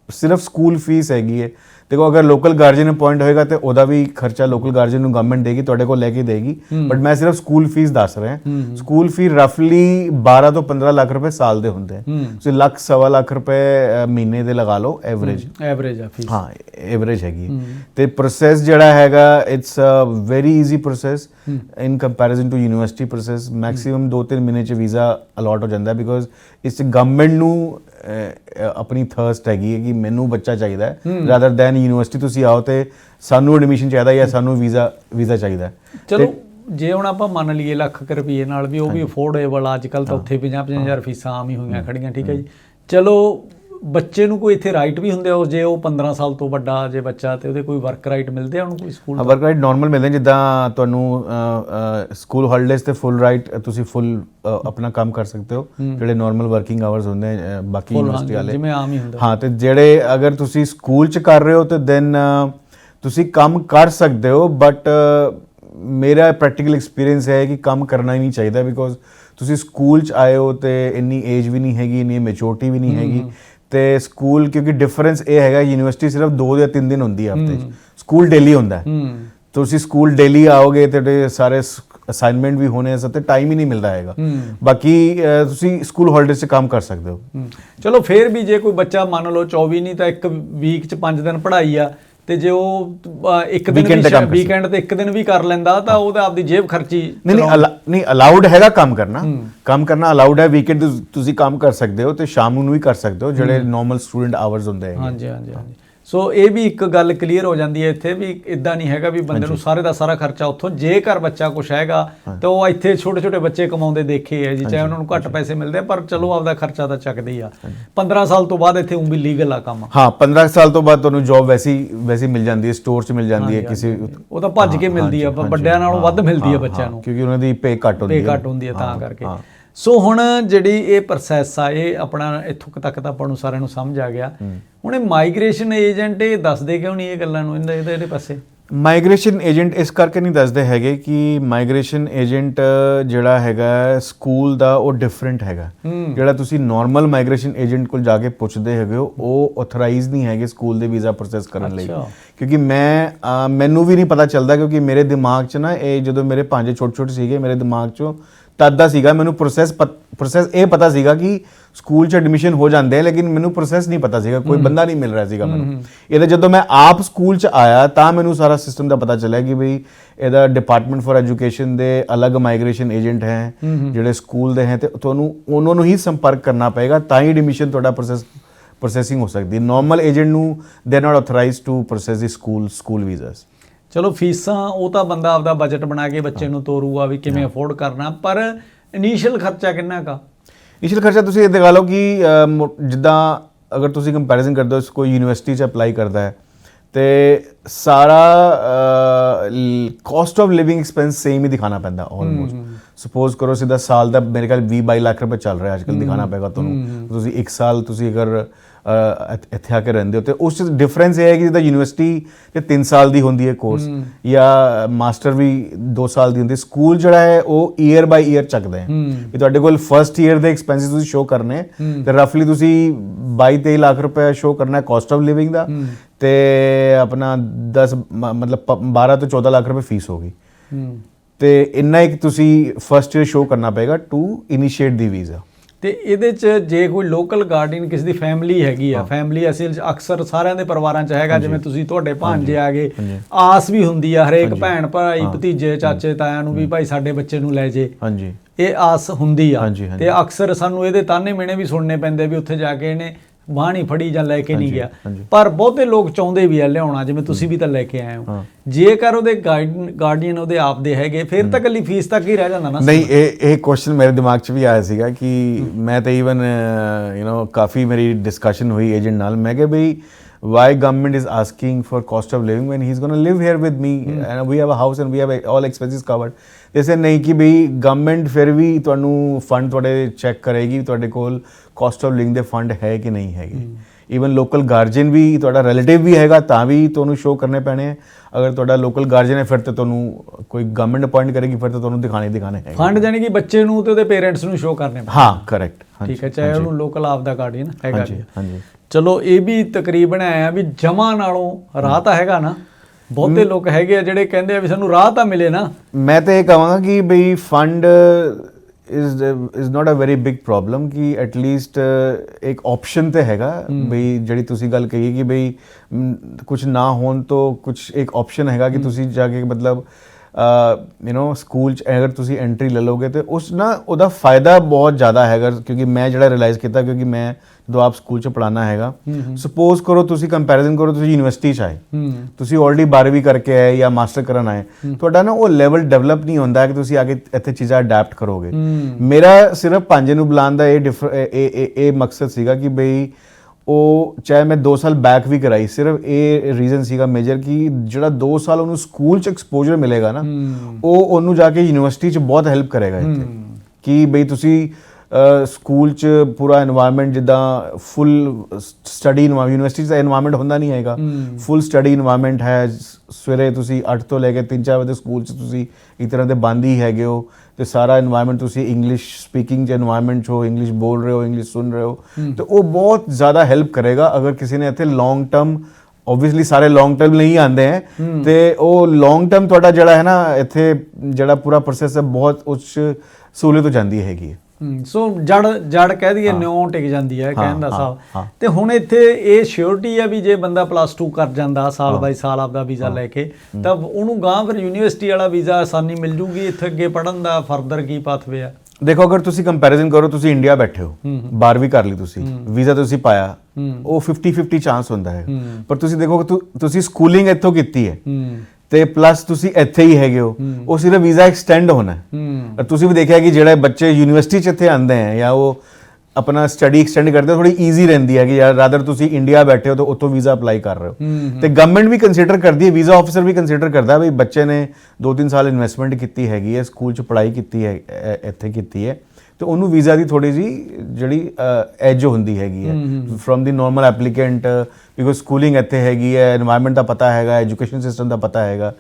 ਸਿਰਫ ਸਕੂਲ ਫੀਸ ਹੈਗੀ ਹੈ। ਦੇਖੋ ਅਗਰ ਲੋਕਲ ਗਾਰਡੀਅਨ ਅਪਾਇੰਟ ਹੋਏਗਾ ਤੇ ਉਹਦਾ ਵੀ ਖਰਚਾ ਲੋਕਲ ਗਾਰਡੀਅਨ ਨੂੰ ਗਵਰਨਮੈਂਟ ਦੇਗੀ ਤੁਹਾਡੇ ਕੋਲ ਲੈ ਕੇ ਦੇਗੀ। ਬਟ ਮੈਂ ਸਿਰਫ ਸਕੂਲ ਫੀਸ ਦੱਸ ਰਿਹਾ ਸਕੂਲ ਫੀ ਰਫਲੀ 12 ਤੋਂ 15 ਲੱਖ ਰੁਪਏ ਸਾਲ ਦੇ ਹੁੰਦੇ ਹਨ ਤੁਸੀਂ ਲੱਖ ਸਵਾ ਲੱਖ ਰੁਪਏ ਮਹੀਨੇ ਦੇ ਲਗਾ ਲਓ ਐਵਰੇਜ ਐਵਰੇਜ ਆ ਫੀਸ ਹਾਂ ਐਵਰੇਜ ਹੈਗੀ। ਤੇ ਪ੍ਰੋਸੈਸ ਜਿਹੜਾ ਹੈਗਾ it's a very easy process in comparison to university process maximum 2-3 ਮਹੀਨੇ ਚ ਵੀਜ਼ਾ ਅਲਾਟ ਹੋ ਜਾਂਦਾ ਬਿਕੋਜ਼ ਇਸ ਗਵਰਨਮੈਂਟ ਨੂੰ ਆਪਣੀ ਥਰਸਟ ਹੈਗੀ ਹੈ ਕਿ ਮੈਨੂੰ ਬੱਚਾ ਚਾਹੀਦਾ ਹੈ। ਰਾਦਰ ਦੈਨ ਯੂਨੀਵਰਸਿਟੀ ਤੁਸੀਂ ਆਓ ਤੇ ਸਾਨੂੰ ਐਡਮਿਸ਼ਨ ਚਾਹੀਦਾ ਜਾਂ ਸਾਨੂੰ ਵੀਜ਼ਾ ਵੀਜ਼ਾ ਚਾਹੀਦਾ। ਚਲੋ ਜੇ ਹੁਣ ਆਪਾਂ ਮੰਨ ਲਈਏ ਲੱਖ ਰੁਪਏ ਨਾਲ ਵੀ ਉਹ ਵੀ ਅਫੋਰਡੇਬਲ ਅੱਜ ਕੱਲ ਤਾਂ ਉੱਥੇ 50 ਹਜ਼ਾਰ ਫੀਸਾਂ ਆਮ ਹੀ ਹੋਈਆਂ ਖੜੀਆਂ ਠੀਕ ਹੈ। ਜੀ। ਚਲੋ ਬੱਚੇ ਨੂੰ ਕੋਈ ਇੱਥੇ ਰਾਈਟ ਵੀ ਹੁੰਦੇ ਆ ਜੇ ਉਹ 15 ਸਾਲ ਤੋਂ ਵੱਡਾ ਜੇ ਬੱਚਾ ਤੇ ਉਹਦੇ ਕੋਈ ਵਰਕ ਰਾਈਟ ਮਿਲਦੇ ਆ ਉਹਨੂੰ ਕੋਈ ਸਕੂਲ ਵਰਕ ਰਾਈਟ ਨਾਰਮਲ ਮਿਲਦੇ ਜਿੱਦਾਂ ਤੁਹਾਨੂੰ ਸਕੂਲ ਹੌਲੀਡੇਜ਼ ਤੇ ਫੁੱਲ ਰਾਈਟ ਤੁਸੀਂ ਫੁੱਲ ਆਪਣਾ ਕੰਮ ਕਰ ਸਕਦੇ ਹੋ ਜਿਹੜੇ ਨਾਰਮਲ ਵਰਕਿੰਗ ਆਵਰਸ ਹੁੰਦੇ ਬਾਕੀ ਯੂਨੀਵਰਸਿਟੀ ਵਾਲੇ। ਜਿਵੇਂ ਆਮ ਹੀ ਹੁੰਦਾ। ਹਾਂ ਤੇ ਜਿਹੜੇ ਅਗਰ ਤੁਸੀਂ ਸਕੂਲ ਚ ਕਰ ਰਹੇ ਹੋ ਤੇ ਦੈਨ ਤੁਸੀਂ ਕੰਮ ਕਰ ਸਕਦੇ ਹੋ ਬਟ ਮੇਰਾ ਪ੍ਰੈਕਟੀਕਲ ਐਕਸਪੀਰੀਅੰਸ ਹੈ ਕਿ ਕੰਮ ਕਰਨਾ ਹੀ ਨਹੀਂ ਚਾਹੀਦਾ ਬਿਕੋਜ਼ ਤੁਸੀਂ ਸਕੂਲ ਚ ਆਏ ਹੋ ਤੇ ਇੰਨੀ ਏਜ ਵੀ ਨਹੀਂ ਹੈਗੀ ਇੰਨੀ ਮੈਚੁਰਿਟੀ ਵੀ ਨਹੀਂ ਹੈਗੀ। ਤੇ ਸਕੂਲ ਕਿਉਂਕਿ ਡਿਫਰੈਂਸ ਇਹ ਹੈਗਾ ਯੂਨੀਵਰਸਿਟੀ ਸਿਰਫ 2 ਜਾਂ 3 ਦਿਨ ਹੁੰਦੀ ਹੈ ਹਫ਼ਤੇ ਚ। ਸਕੂਲ ਡੇਲੀ ਹੁੰਦਾ। ਹੈ। ਤੁਸੀਂ ਸਕੂਲ ਡੇਲੀ ਆਓਗੇ ਤੇ ਸਾਰੇ ਅਸਾਈਨਮੈਂਟ ਵੀ ਹੋਣੇ ਸਭ ਤੇ ਟਾਈਮ ਹੀ ਨਹੀਂ ਮਿਲਦਾ ਹੈਗਾ। ਬਾਕੀ ਤੁਸੀਂ ਸਕੂਲ ਹੌਲੀਡੇਜ਼ 'ਚ ਕੰਮ ਕਰ ਸਕਦੇ ਹੂੰ। ਚਲੋ ਫੇਰ ਵੀ ਜੇ ਕੋਈ ਬੱਚਾ ਮੰਨ ਲਓ 24 ਨਹੀਂ ਤਾਂ ਇੱਕ ਵੀਕ ਚ 5 ਦਿਨ ਪੜ੍ਹਾਈ ਆ। ਤੇ ਜੇ ਉਹ ਇੱਕ ਦਿਨ ਵੀ ਤੇ ਵੀਕਐਂਡ ਤੇ ਇੱਕ ਦਿਨ ਵੀ ਕਰ ਲੈਂਦਾ ਤਾਂ ਉਹਦਾ ਆਪਦੀ ਜੇਬ ਖਰਚੀ ਨਹੀਂ ਨਹੀਂ ਨਹੀਂ ਅਲਾਉਡ ਹੈਗਾ ਕੰਮ ਕਰਨਾ। ਕੰਮ ਕਰਨਾ ਅਲਾਉਡ ਹੈ ਵੀਕਐਂਡ ਤੁਸੀਂ ਕੰਮ ਕਰ ਸਕਦੇ ਹੋ ਤੇ ਸ਼ਾਮ ਨੂੰ ਵੀ ਕਰ ਸਕਦੇ ਹੋ ਜਿਹੜੇ ਨਾਰਮਲ ਸਟੂਡੈਂਟ ਆਵਰਸ ਹੁੰਦੇ ਹੈਗੇ। ਹਾਂਜੀ ਹਾਂਜੀ ਹਾਂਜੀ। ਸੋ ਇਹ ਵੀ ਇੱਕ ਗੱਲ ਕਲੀਅਰ ਹੋ ਜਾਂਦੀ ਹੈ ਇੱਥੇ ਵੀ ਇਦਾਂ ਨਹੀਂ ਹੈਗਾ ਵੀ ਬੰਦੇ ਨੂੰ ਸਾਰੇ ਦਾ ਸਾਰਾ ਖਰਚਾ ਉੱਥੋਂ ਜੇਕਰ ਬੱਚਾ ਕੁਛ ਹੈਗਾ ਤਾਂ ਉਹ ਇੱਥੇ ਛੋਟੇ ਛੋਟੇ ਬੱਚੇ ਕਮਾਉਂਦੇ ਦੇਖੇ ਆ ਜੀ ਚਾਹੇ ਉਹਨਾਂ ਨੂੰ ਘੱਟ ਪੈਸੇ ਮਿਲਦੇ ਪਰ ਚਲੋ ਆਪਦਾ ਖਰਚਾ ਤਾਂ ਚੱਕਦੇ ਹੀ ਆ। 15 ਸਾਲ ਤੋਂ ਬਾਅਦ ਇੱਥੇ ਉਹ ਵੀ ਲੀਗਲ ਆ ਕੰਮ। ਹਾਂ 15 ਸਾਲ ਤੋਂ ਬਾਅਦ ਤੁਹਾਨੂੰ ਜੌਬ ਵੈਸੀ ਵੈਸੀ ਮਿਲ ਜਾਂਦੀ ਹੈ ਸਟੋਰ 'ਚ ਮਿਲ ਜਾਂਦੀ ਹੈ ਕਿਸੇ ਉਹ ਤਾਂ ਭੱਜ ਕੇ ਮਿਲਦੀ ਆ ਵੱਡਿਆਂ ਨਾਲੋਂ ਵੱਧ ਮਿਲਦੀ ਆ ਬੱਚਿਆਂ ਨੂੰ। ਕਿਉਂਕਿ ਉਹਨਾਂ ਦੀ ਪੇ ਘੱਟ ਹੁੰਦੀ ਪੇ ਹੈ। ਘੱਟ ਹੁੰਦੀ ਹੈ ਤਾਂ ਕਰਕੇ। ਸੋ ਹੁਣ ਜਿਹੜੀ ਇਹ ਪ੍ਰੋਸੈਸ ਆ ਇਹ ਆਪਣਾ ਇੱਥੋਂ ਤੱਕ ਤਾਂ ਆਪਾਂ ਨੂੰ ਸਾਰਿਆਂ ਨੂੰ ਸਮਝ ਆ ਗਿਆ। ਹੁਣ ਇਹ ਮਾਈਗ੍ਰੇਸ਼ਨ ਏਜੰਟ ਇਹ ਦੱਸਦੇ ਕਿਉਂ ਨਹੀਂ ਇਹ ਗੱਲਾਂ ਨੂੰ? ਇਹਦੇ ਇਹਦੇ ਪਾਸੇ। ਮਾਈਗ੍ਰੇਸ਼ਨ ਏਜੰਟ ਇਸ ਕਰਕੇ ਨਹੀਂ ਦੱਸਦੇ ਹੈਗੇ ਕਿ ਮਾਈਗ੍ਰੇਸ਼ਨ ਏਜੰਟ ਜਿਹੜਾ ਹੈਗਾ ਸਕੂਲ ਦਾ ਉਹ ਡਿਫਰੈਂਟ ਹੈਗਾ। ਜਿਹੜਾ ਤੁਸੀਂ ਨਾਰਮਲ ਮਾਈਗ੍ਰੇਸ਼ਨ ਏਜੰਟ ਕੋਲ ਜਾ ਕੇ ਪੁੱਛਦੇ ਹੈਗੇ ਹੋ ਉਹ ਆਥੋਰਾਈਜ਼ ਨਹੀਂ ਹੈਗੇ ਸਕੂਲ ਦੇ ਵੀਜ਼ਾ ਪ੍ਰੋਸੈਸ ਕਰਨ ਲਈ। ਕਿਉਂਕਿ ਮੈਂ ਮੈਨੂੰ ਵੀ ਨਹੀਂ ਪਤਾ ਚੱਲਦਾ ਕਿਉਂਕਿ ਮੇਰੇ ਦਿਮਾਗ 'ਚ ਨਾ ਇਹ ਜਦੋਂ ਮੇਰੇ ਭਾਂਜੇ ਛੋਟੇ ਛੋਟੇ ਸੀਗੇ ਮੇਰੇ ਦਿਮਾਗ 'ਚੋਂ ਤਦ ਦਾ ਸੀਗਾ ਮੈਨੂੰ ਪ੍ਰੋਸੈਸ ਪ੍ਰੋਸੈਸ ਇਹ ਪਤਾ ਸੀਗਾ ਕਿ ਸਕੂਲ 'ਚ ਐਡਮਿਸ਼ਨ ਹੋ ਜਾਂਦੇ ਆ ਲੇਕਿਨ ਮੈਨੂੰ ਪ੍ਰੋਸੈਸ ਨਹੀਂ ਪਤਾ ਸੀਗਾ ਕੋਈ ਬੰਦਾ ਨਹੀਂ ਮਿਲ ਰਿਹਾ ਸੀਗਾ ਮੈਨੂੰ। ਇਹਦਾ ਜਦੋਂ ਮੈਂ ਆਪ ਸਕੂਲ 'ਚ ਆਇਆ ਤਾਂ ਮੈਨੂੰ ਸਾਰਾ ਸਿਸਟਮ ਦਾ ਪਤਾ ਚੱਲਿਆ ਕਿ ਬਈ ਇਹਦਾ ਡਿਪਾਰਟਮੈਂਟ ਫॉर ਐਜੂਕੇਸ਼ਨ ਦੇ ਅਲੱਗ ਮਾਈਗ੍ਰੇਸ਼ਨ ਏਜੰਟ ਹੈ ਜਿਹੜੇ ਸਕੂਲ ਦੇ ਹੈ ਤੇ ਤੁਹਾਨੂੰ ਉਹਨਾਂ ਨੂੰ ਹੀ ਸੰਪਰਕ ਕਰਨਾ ਪਏਗਾ ਤਾਂ ਹੀ ਐਡਮਿਸ਼ਨ ਤੁਹਾਡਾ ਪ੍ਰੋਸੈਸ ਪ੍ਰੋਸੈਸਿੰਗ ਹੋ ਸਕਦੀ ਹੈ। ਨਾਰਮਲ ਏਜੰਟ ਨੂੰ they are not authorised to process the school school visas ਚਲੋ ਫੀਸਾਂ ਉਹ ਤਾਂ ਬੰਦਾ ਆਪਦਾ ਬਜਟ ਬਣਾ ਕੇ ਬੱਚੇ ਨੂੰ ਤੋਰੂਗਾ ਵੀ ਕਿਵੇਂ ਅਫੋਰਡ ਕਰਨਾ ਪਰ ਇਨੀਸ਼ੀਅਲ ਖਰਚਾ ਕਿੰਨਾ ਕਾ ਇਨੀਸ਼ੀਅਲ ਖਰਚਾ ਤੁਸੀਂ ਇਹ ਦਿਖਾ ਲਓ ਕਿ ਜਿੱਦਾਂ ਅਗਰ ਤੁਸੀਂ ਕੰਪੈਰੀਜ਼ਨ ਕਰਦੇ ਹੋ ਕੋਈ ਯੂਨੀਵਰਸਿਟੀ 'ਚ ਅਪਲਾਈ ਕਰਦਾ ਹੈ ਤੇ ਸਾਰਾ cost of living expense same ਹੀ ਦਿਖਾਣਾ ਪੈਂਦਾ ਆਲਮੋਸਟ ਸਪੋਜ਼ ਕਰੋ ਸਿੱਧਾ ਸਾਲ ਦਾ ਮੇਰੇ ਖਿਆਲ 20 22 ਲੱਖ ਰੁਪਏ ਚੱਲ ਰਿਹਾ ਅੱਜਕੱਲ ਦਿਖਾਣਾ ਪਏਗਾ ਤੁਹਾਨੂੰ। ਤੁਸੀਂ ਇੱਕ ਸਾਲ ਤੁਸੀਂ ਅਗਰ ਇੱਥ- ਆ ਕੇ ਰਹਿੰਦੇ ਹੋ ਤੇ ਉਸ ਚ ਡਿਫਰੈਂਸ ਇਹ ਹੈ ਕਿ ਜਿੱਦਾਂ ਯੂਨੀਵਰਸਿਟੀ ਤੇ 3 ਸਾਲ ਦੀ ਹੁੰਦੀ ਹੈ ਕੋਰਸ ਜਾਂ ਮਾਸਟਰ ਵੀ 2 ਸਾਲ ਦੀ ਹੁੰਦੀ ਸਕੂਲ ਜਿਹੜਾ ਹੈ ਉਹ ਈਅਰ ਬਾਈ ਈਅਰ ਚੱਕਦੇ ਹੈ। ਵੀ ਤੁਹਾਡੇ ਕੋਲ ਫਰਸਟ ਈਅਰ ਦੇ ਐਕਸਪੈਂਸਸ ਤੁਸੀਂ ਸ਼ੋ ਕਰਨੇ ਤੇ ਰਫਲੀ ਤੁਸੀਂ 22 23 ਲੱਖ ਰੁਪਏ ਸ਼ੋ ਕਰਨਾ ਹੈ ਕਾਸਟ ਆਫ ਲਿਵਿੰਗ ਦਾ। ਤੇ ਆਪਣਾ 10 ਮ- ਮਤਲਬ ਪ- 12 ਤੋਂ 14 ਲੱਖ ਰੁਪਏ ਫੀਸ ਹੂੰ ਤੇ ਇੰਨਾ ਇੱਕ ਤੁਸੀਂ ਫਰਸਟ ਈਅਰ ਸ਼ੋ ਕਰਨਾ ਪਏਗਾ ਟੂ ਇਨੀਸ਼ੀਏਟ ਦੀ ਵੀਜ਼ਾ ਤੇ ਇਹਦੇ ਚ ਜੇ ਕੋਈ ਲੋਕਲ ਗਾਰਡੀਅਨ ਕਿਸੇ ਦੀ ਫੈਮਿਲੀ ਹੈਗੀ ਆ ਫੈਮਿਲੀ ਅਸਲ ਚ ਅਕਸਰ ਸਾਰਿਆਂ ਦੇ ਪਰਿਵਾਰਾਂ ਚ ਹੈਗਾ ਜਿਵੇਂ ਤੁਸੀਂ ਤੁਹਾਡੇ ਭਾਂਜੇ ਆ ਗਏ ਆਸ ਵੀ ਹੁੰਦੀ ਆ ਹਰੇਕ ਭੈਣ ਭਾਈ ਭਤੀਜੇ ਚਾਚੇ ਤਾਇਆਂ ਨੂੰ ਵੀ ਭਾਈ ਸਾਡੇ ਬੱਚੇ ਨੂੰ ਲੈ ਜੇ। ਹਾਂਜੀ। ਇਹ ਆਸ ਹੁੰਦੀ ਆ। ਤੇ ਅਕਸਰ ਸਾਨੂੰ ਇਹਦੇ ਤਾਨੇ ਮਿਹਣੇ ਵੀ ਸੁਣਨੇ ਪੈਂਦੇ ਵੀ ਉੱਥੇ ਜਾ ਕੇ ਇਹਨੇ ਨਹੀਂ ਫੜੀ ਜਾਂ ਲੈ ਕੇ ਨਹੀਂ ਗਿਆ। ਪਰ ਬਹੁਤੇ ਲੋਕ ਚਾਹੁੰਦੇ ਵੀ ਆ ਲਿਆਉਣਾ ਜਿਵੇਂ ਤੁਸੀਂ ਵੀ ਤਾਂ ਲੈ ਕੇ ਆਏ ਹੋ। ਜੇਕਰ ਉਹਦੇ ਗਾਰਡੀਅਨ ਉਹਦੇ ਆਪ ਦੇ ਹੈਗੇ ਫਿਰ ਤਾਂ ਕੱਲੀ ਫੀਸ ਤੱਕ ਹੀ ਰਹਿ ਜਾਂਦਾ ਨਾ ਨਹੀਂ ਇਹ ਇਹ ਕੁਐਸਚਨ ਮੇਰੇ ਦਿਮਾਗ 'ਚ ਵੀ ਆਇਆ ਸੀਗਾ ਕਿ ਮੈਂ ਤਾਂ ਇਵਨ ਯੂ نو ਕਾਫੀ ਮੇਰੀ ਡਿਸਕਸ਼ਨ ਹੋਈ ਏਜੰਟ ਨਾਲ। ਮੈਂ ਕਿਹਾ ਬਈ why government is asking for cost of living when he's going to live here with me? And we have a house and we have all expenses covered. They say ਨਹੀਂ ਕਿ ਬਈ government ਫਿਰ ਵੀ ਤੁਹਾਨੂੰ fund ਤੁਹਾਡੇ check ਕਰੇਗੀ ਤੁਹਾਡੇ ਕੋਲ cost of living ਦੇ ਫੰਡ ਹੈ ਕਿ ਨਹੀਂ ਹੈਗੇ ਇਵਨ ਲੋਕਲ ਗਾਰਜੀਅਨ ਵੀ ਤੁਹਾਡਾ ਰਿਲੇਟਿਵ ਵੀ ਹੈਗਾ ਤਾਂ ਵੀ ਤੁਹਾਨੂੰ ਸ਼ੋਅ ਕਰਨੇ ਪੈਣੇ ਆ ਅਗਰ ਤੁਹਾਡਾ ਲੋਕਲ ਗਾਰਜੀਅਨ ਹੈ ਫਿਰ ਤਾਂ ਤੁਹਾਨੂੰ ਕੋਈ ਗਵਰਨਮੈਂਟ ਅਪਾਇੰਟ ਕਰੇਗੀ ਫਿਰ ਤਾਂ ਤੁਹਾਨੂੰ ਦਿਖਾਣੇ ਦਿਖਾਣੇ ਹੈਗੇ ਫੰਡ ਜਾਨੀ ਕਿ ਬੱਚੇ ਨੂੰ ਤੇ ਉਹਦੇ ਪੇਰੈਂਟਸ ਨੂੰ ਸ਼ੋਅ ਕਰਨੇ। ਹਾਂ ਕਰੈਕਟ ਠੀਕ ਹੈ ਚਾਹੇ ਉਹਨੂੰ ਲੋਕਲ ਆਪ ਦਾ ਗਾਰਡੀਅਨ ਹੈਗਾ ਹਾਂਜੀ ਹਾਂਜੀ ਚਲੋ ਇਹ ਵੀ ਤਕਰੀਬਨ ਆਇਆ ਵੀ ਜਮਾ ਨਾਲੋਂ ਰਾਹ ਤਾਂ ਹੈਗਾ ਨਾ। ਬਹੁਤੇ ਲੋਕ ਹੈਗੇ ਆ ਜਿਹੜੇ ਕਹਿੰਦੇ ਆ ਵੀ ਸਾਨੂੰ ਰਾਹ ਤਾਂ ਮਿਲੇ ਨਾ। ਮੈਂ ਤਾਂ ਇਹ ਕਹਾਂਗਾ ਕਿ ਬਈ fund is is not a very big problem ਕਿ ਐਟ ਲੀਸਟ ਇੱਕ ਆਪਸ਼ਨ ਤੇ ਹੈਗਾ। ਬਈ ਜਿਹੜੀ ਤੁਸੀਂ ਗੱਲ ਕਹੀ ਕਿ ਬਈ ਕੁਝ ਨਾ ਹੋਣ ਤੋਂ ਕੁਝ ਇੱਕ ਆਪਸ਼ਨ ਹੈਗਾ ਕਿ ਤੁਸੀਂ ਜਾ ਕੇ ਮਤਲਬ ਯੂ نو ਸਕੂਲ ਚ ਅਗਰ ਤੁਸੀਂ ਐਂਟਰੀ ਲੈ ਲੋਗੇ ਤੇ ਉਸ ਨਾ ਉਹਦਾ ਫਾਇਦਾ ਬਹੁਤ ਜ਼ਿਆਦਾ ਹੈਗਾ ਕਿਉਂਕਿ ਮੈਂ ਜਿਹੜਾ ਰਿਅਲਾਈਜ਼ ਕੀਤਾ ਕਿਉਂਕਿ ਮੈਂ ਜਦੋਂ ਆਪ ਸਕੂਲ ਚ ਪੜਾਣਾ ਹੈਗਾ ਸਪੋਜ਼ ਕਰੋ ਤੁਸੀਂ ਕੰਪੈਰੀਜ਼ਨ ਕਰੋ ਤੁਸੀਂ ਯੂਨੀਵਰਸਿਟੀ ਚ ਆਏ। ਤੁਸੀਂ ਆਲਰੇਡੀ 12ਵੀਂ ਕਰਕੇ ਆਏ ਜਾਂ ਮਾਸਟਰ ਕਰਨ ਆਏ। ਤੁਹਾਡਾ ਨਾ ਉਹ ਲੈਵਲ ਡਿਵੈਲਪ ਨਹੀਂ ਹੁੰਦਾ ਕਿ ਤੁਸੀਂ ਅੱਗੇ ਇੱਥੇ ਚੀਜ਼ਾਂ ਅਡਾਪਟ ਕਰੋਗੇ। ਮੇਰਾ ਸਿਰਫ ਪੰਜ ਨੂੰ ਬੁਲਾਉਣ ਦਾ ਇਹ- ਇਹ ਇਹ ਮਕਸਦ ਸੀਗਾ ਕਿ ਬਈ ਉਹ ਚਾਹੇ ਮੈਂ 2 ਸਾਲ ਬੈਕ ਵੀ ਕਰਾਈ ਸਿਰਫ ਇਹ ਰੀਜ਼ਨ ਸੀਗਾ ਮੇਜਰ ਕਿ ਜਿਹੜਾ 2 ਸਾਲ ਉਹਨੂੰ ਸਕੂਲ ਚ ਐਕਸਪੋਜ਼ਰ ਮਿਲੇਗਾ ਨਾ ਉਹ ਉਹਨੂੰ ਜਾ ਕੇ ਯੂਨੀਵਰਸਿਟੀ ਚ ਬਹੁਤ ਹੈਲਪ ਕਰੇਗਾ ਇੱਥੇ ਕਿ ਬਈ ਤੁਸੀਂ ਸਕੂਲ ਚ ਪੂਰਾ এনवायरमेंट ਜਿੱਦਾਂ ਫੁੱਲ ਸਟੱਡੀ ਯੂਨੀਵਰਸਿਟੀ ਦਾ এনवायरमेंट ਹੁੰਦਾ ਨਹੀਂ ਹੈਗਾ। ਫੁੱਲ ਸਟੱਡੀ এনवायरमेंट ਹੈ ਸਵੇਰੇ ਤੁਸੀਂ 8 ਤੋਂ ਲੈ ਕੇ 3-4 ਵਜੇ ਸਕੂਲ ਚ ਤੁਸੀਂ ਇੱਕ ਤਰ੍ਹਾਂ ਦੇ ਬੰਦ ਹੀ ਹੈਗੇ ਹੋ ਤੇ ਸਾਰਾ এনवायरमेंट ਤੁਸੀਂ ਇੰਗਲਿਸ਼ ਸਪੀਕਿੰਗ ਦੇ এনवायरमेंट 'ਚ ਹੋ ਇੰਗਲਿਸ਼ ਬੋਲ ਰਹੇ ਹੋ ਇੰਗਲਿਸ਼ ਸੁਣ ਰਹੇ ਹੋ ਤੇ ਉਹ ਬਹੁਤ ਜ਼ਿਆਦਾ ਹੈਲਪ ਕਰੇਗਾ ਅਗਰ ਕਿਸੇ ਨੇ ਇੱਥੇ ਲੌਂਗ ਟਰਮ ਆਬਵੀਅਸਲੀ ਸਾਰੇ ਲੌਂਗ ਟਰਮ ਨਹੀਂ ਆਉਂਦੇ ਹੈ ਤੇ ਉਹ ਲੌਂਗ ਟਰਮ ਤੁਹਾਡਾ ਜਿਹੜਾ ਹੈ ਨਾ ਇੱਥੇ ਜਿਹੜਾ ਪੂਰਾ ਪ੍ਰੋਸੈਸ ਹੈ ਬਹੁਤ ਉੱਚ ਸਹੂਲਤ ਤੋਂ ਜਾਂਦੀ ਹੈਗੀ ਸੋ ਜੜ ਜੜ ਕਹਿ ਦਈਏ ਨਿਉ ਟਿਕ ਜਾਂਦੀ ਹੈ ਕਹਿਣ ਦਾ ਹਾਂ। ਤੇ ਹੁਣ ਇੱਥੇ ਇਹ ਸ਼ਿਓਰਟੀ ਆ ਵੀ ਜੇ ਬੰਦਾ ਪਲੱਸ 2 ਕਰ ਜਾਂਦਾ ਸਾਲ ਬਾਈ ਸਾਲ ਆਪਦਾ ਵੀਜ਼ਾ ਲੈ ਕੇ ਤਾਂ ਉਹਨੂੰ ਗਾਂ ਫਿਰ ਯੂਨੀਵਰਸਿਟੀ ਵਾਲਾ ਵੀਜ਼ਾ ਆਸਾਨੀ ਮਿਲ ਜੂਗੀ ਇੱਥੇ ਅੱਗੇ ਪੜਨ ਦਾ ਫਰਦਰ ਕੀ ਪਾਥਵੇ ਆ? ਦੇਖੋ ਅਗਰ ਤੁਸੀਂ ਕੰਪੈਰੀਜ਼ਨ ਕਰੋ ਤੁਸੀਂ ਇੰਡੀਆ ਬੈਠੇ ਹੋ। 12ਵੀਂ ਕਰ ਲਈ ਤੁਸੀਂ। ਵੀਜ਼ਾ ਤੁਸੀਂ ਪਾਇਆ। ਉਹ 50 50 ਚਾਂਸ ਹੁੰਦਾ ਹੈ। ਪਰ ਤੁਸੀਂ ਦੇਖੋ ਤੁਸੀਂ ਸਕੂਲਿੰਗ ਇੱਥੋਂ ਕੀਤੀ ਹੂੰ। ਤੇ ਪਲੱਸ ਤੁਸੀਂ ਇੱਥੇ ਹੀ ਹੈਗੇ ਹੋ। ਉਹ ਸਿਰਫ ਵੀਜ਼ਾ ਐਕਸਟੈਂਡ ਹੋਣਾ ਹੈ। ਹੂੰ। ਤੁਸੀਂ ਵੀ ਦੇਖਿਆ ਕਿ ਜਿਹੜੇ ਬੱਚੇ ਯੂਨੀਵਰਸਿਟੀ ਚ ਇੱਥੇ ਆਉਂਦੇ ਹੈ ਜਾਂ ਉਹ ਆਪਣਾ ਸਟੱਡੀ ਐਕਸਟੈਂਡ ਕਰਦੇ ਥੋੜੀ ਈਜ਼ੀ ਰਹਿੰਦੀ ਹੈ ਕਿ ਯਾਰ ਰਾਦਰ ਤੁਸੀਂ ਇੰਡੀਆ ਬੈਠੇ ਹੋ ਤਾਂ ਉੱਥੋਂ ਵੀਜ਼ਾ ਅਪਲਾਈ ਕਰ ਰਹੇ ਹੋ। ਤੇ ਗਵਰਨਮੈਂਟ ਵੀ ਕੰਸੀਡਰ ਕਰਦੀ ਹੈ ਵੀਜ਼ਾ ਆਫੀਸਰ ਵੀ ਕੰਸੀਡਰ ਕਰਦਾ ਵੀ ਬੱਚੇ ਨੇ 2-3 ਸਾਲ ਇਨਵੈਸਟਮੈਂਟ ਕੀਤੀ ਹੈਗੀ ਹੈ ਸਕੂਲ ਚ ਪੜ੍ਹਾਈ ਕੀਤੀ ਹੈ ਇੱਥੇ ਕੀਤੀ ਹੈ। ਤੇ ਉਹਨੂੰ ਵੀਜ਼ਾ ਦੀ ਥੋੜੀ ਜੀ ਜਿਹੜੀ ਐਜ ਹੁੰਦੀ ਹੈਗੀ ਹੈ। From the normal applicant because schooling ਇੱਥੇ ਹੈਗੀ ਹੈ এনवायरमेंट ਦਾ ਪਤਾ ਹੈਗਾ ਐਜੂਕੇਸ਼ਨ ਸਿਸਟਮ ਦਾ ਪਤਾ ਹੈਗਾ।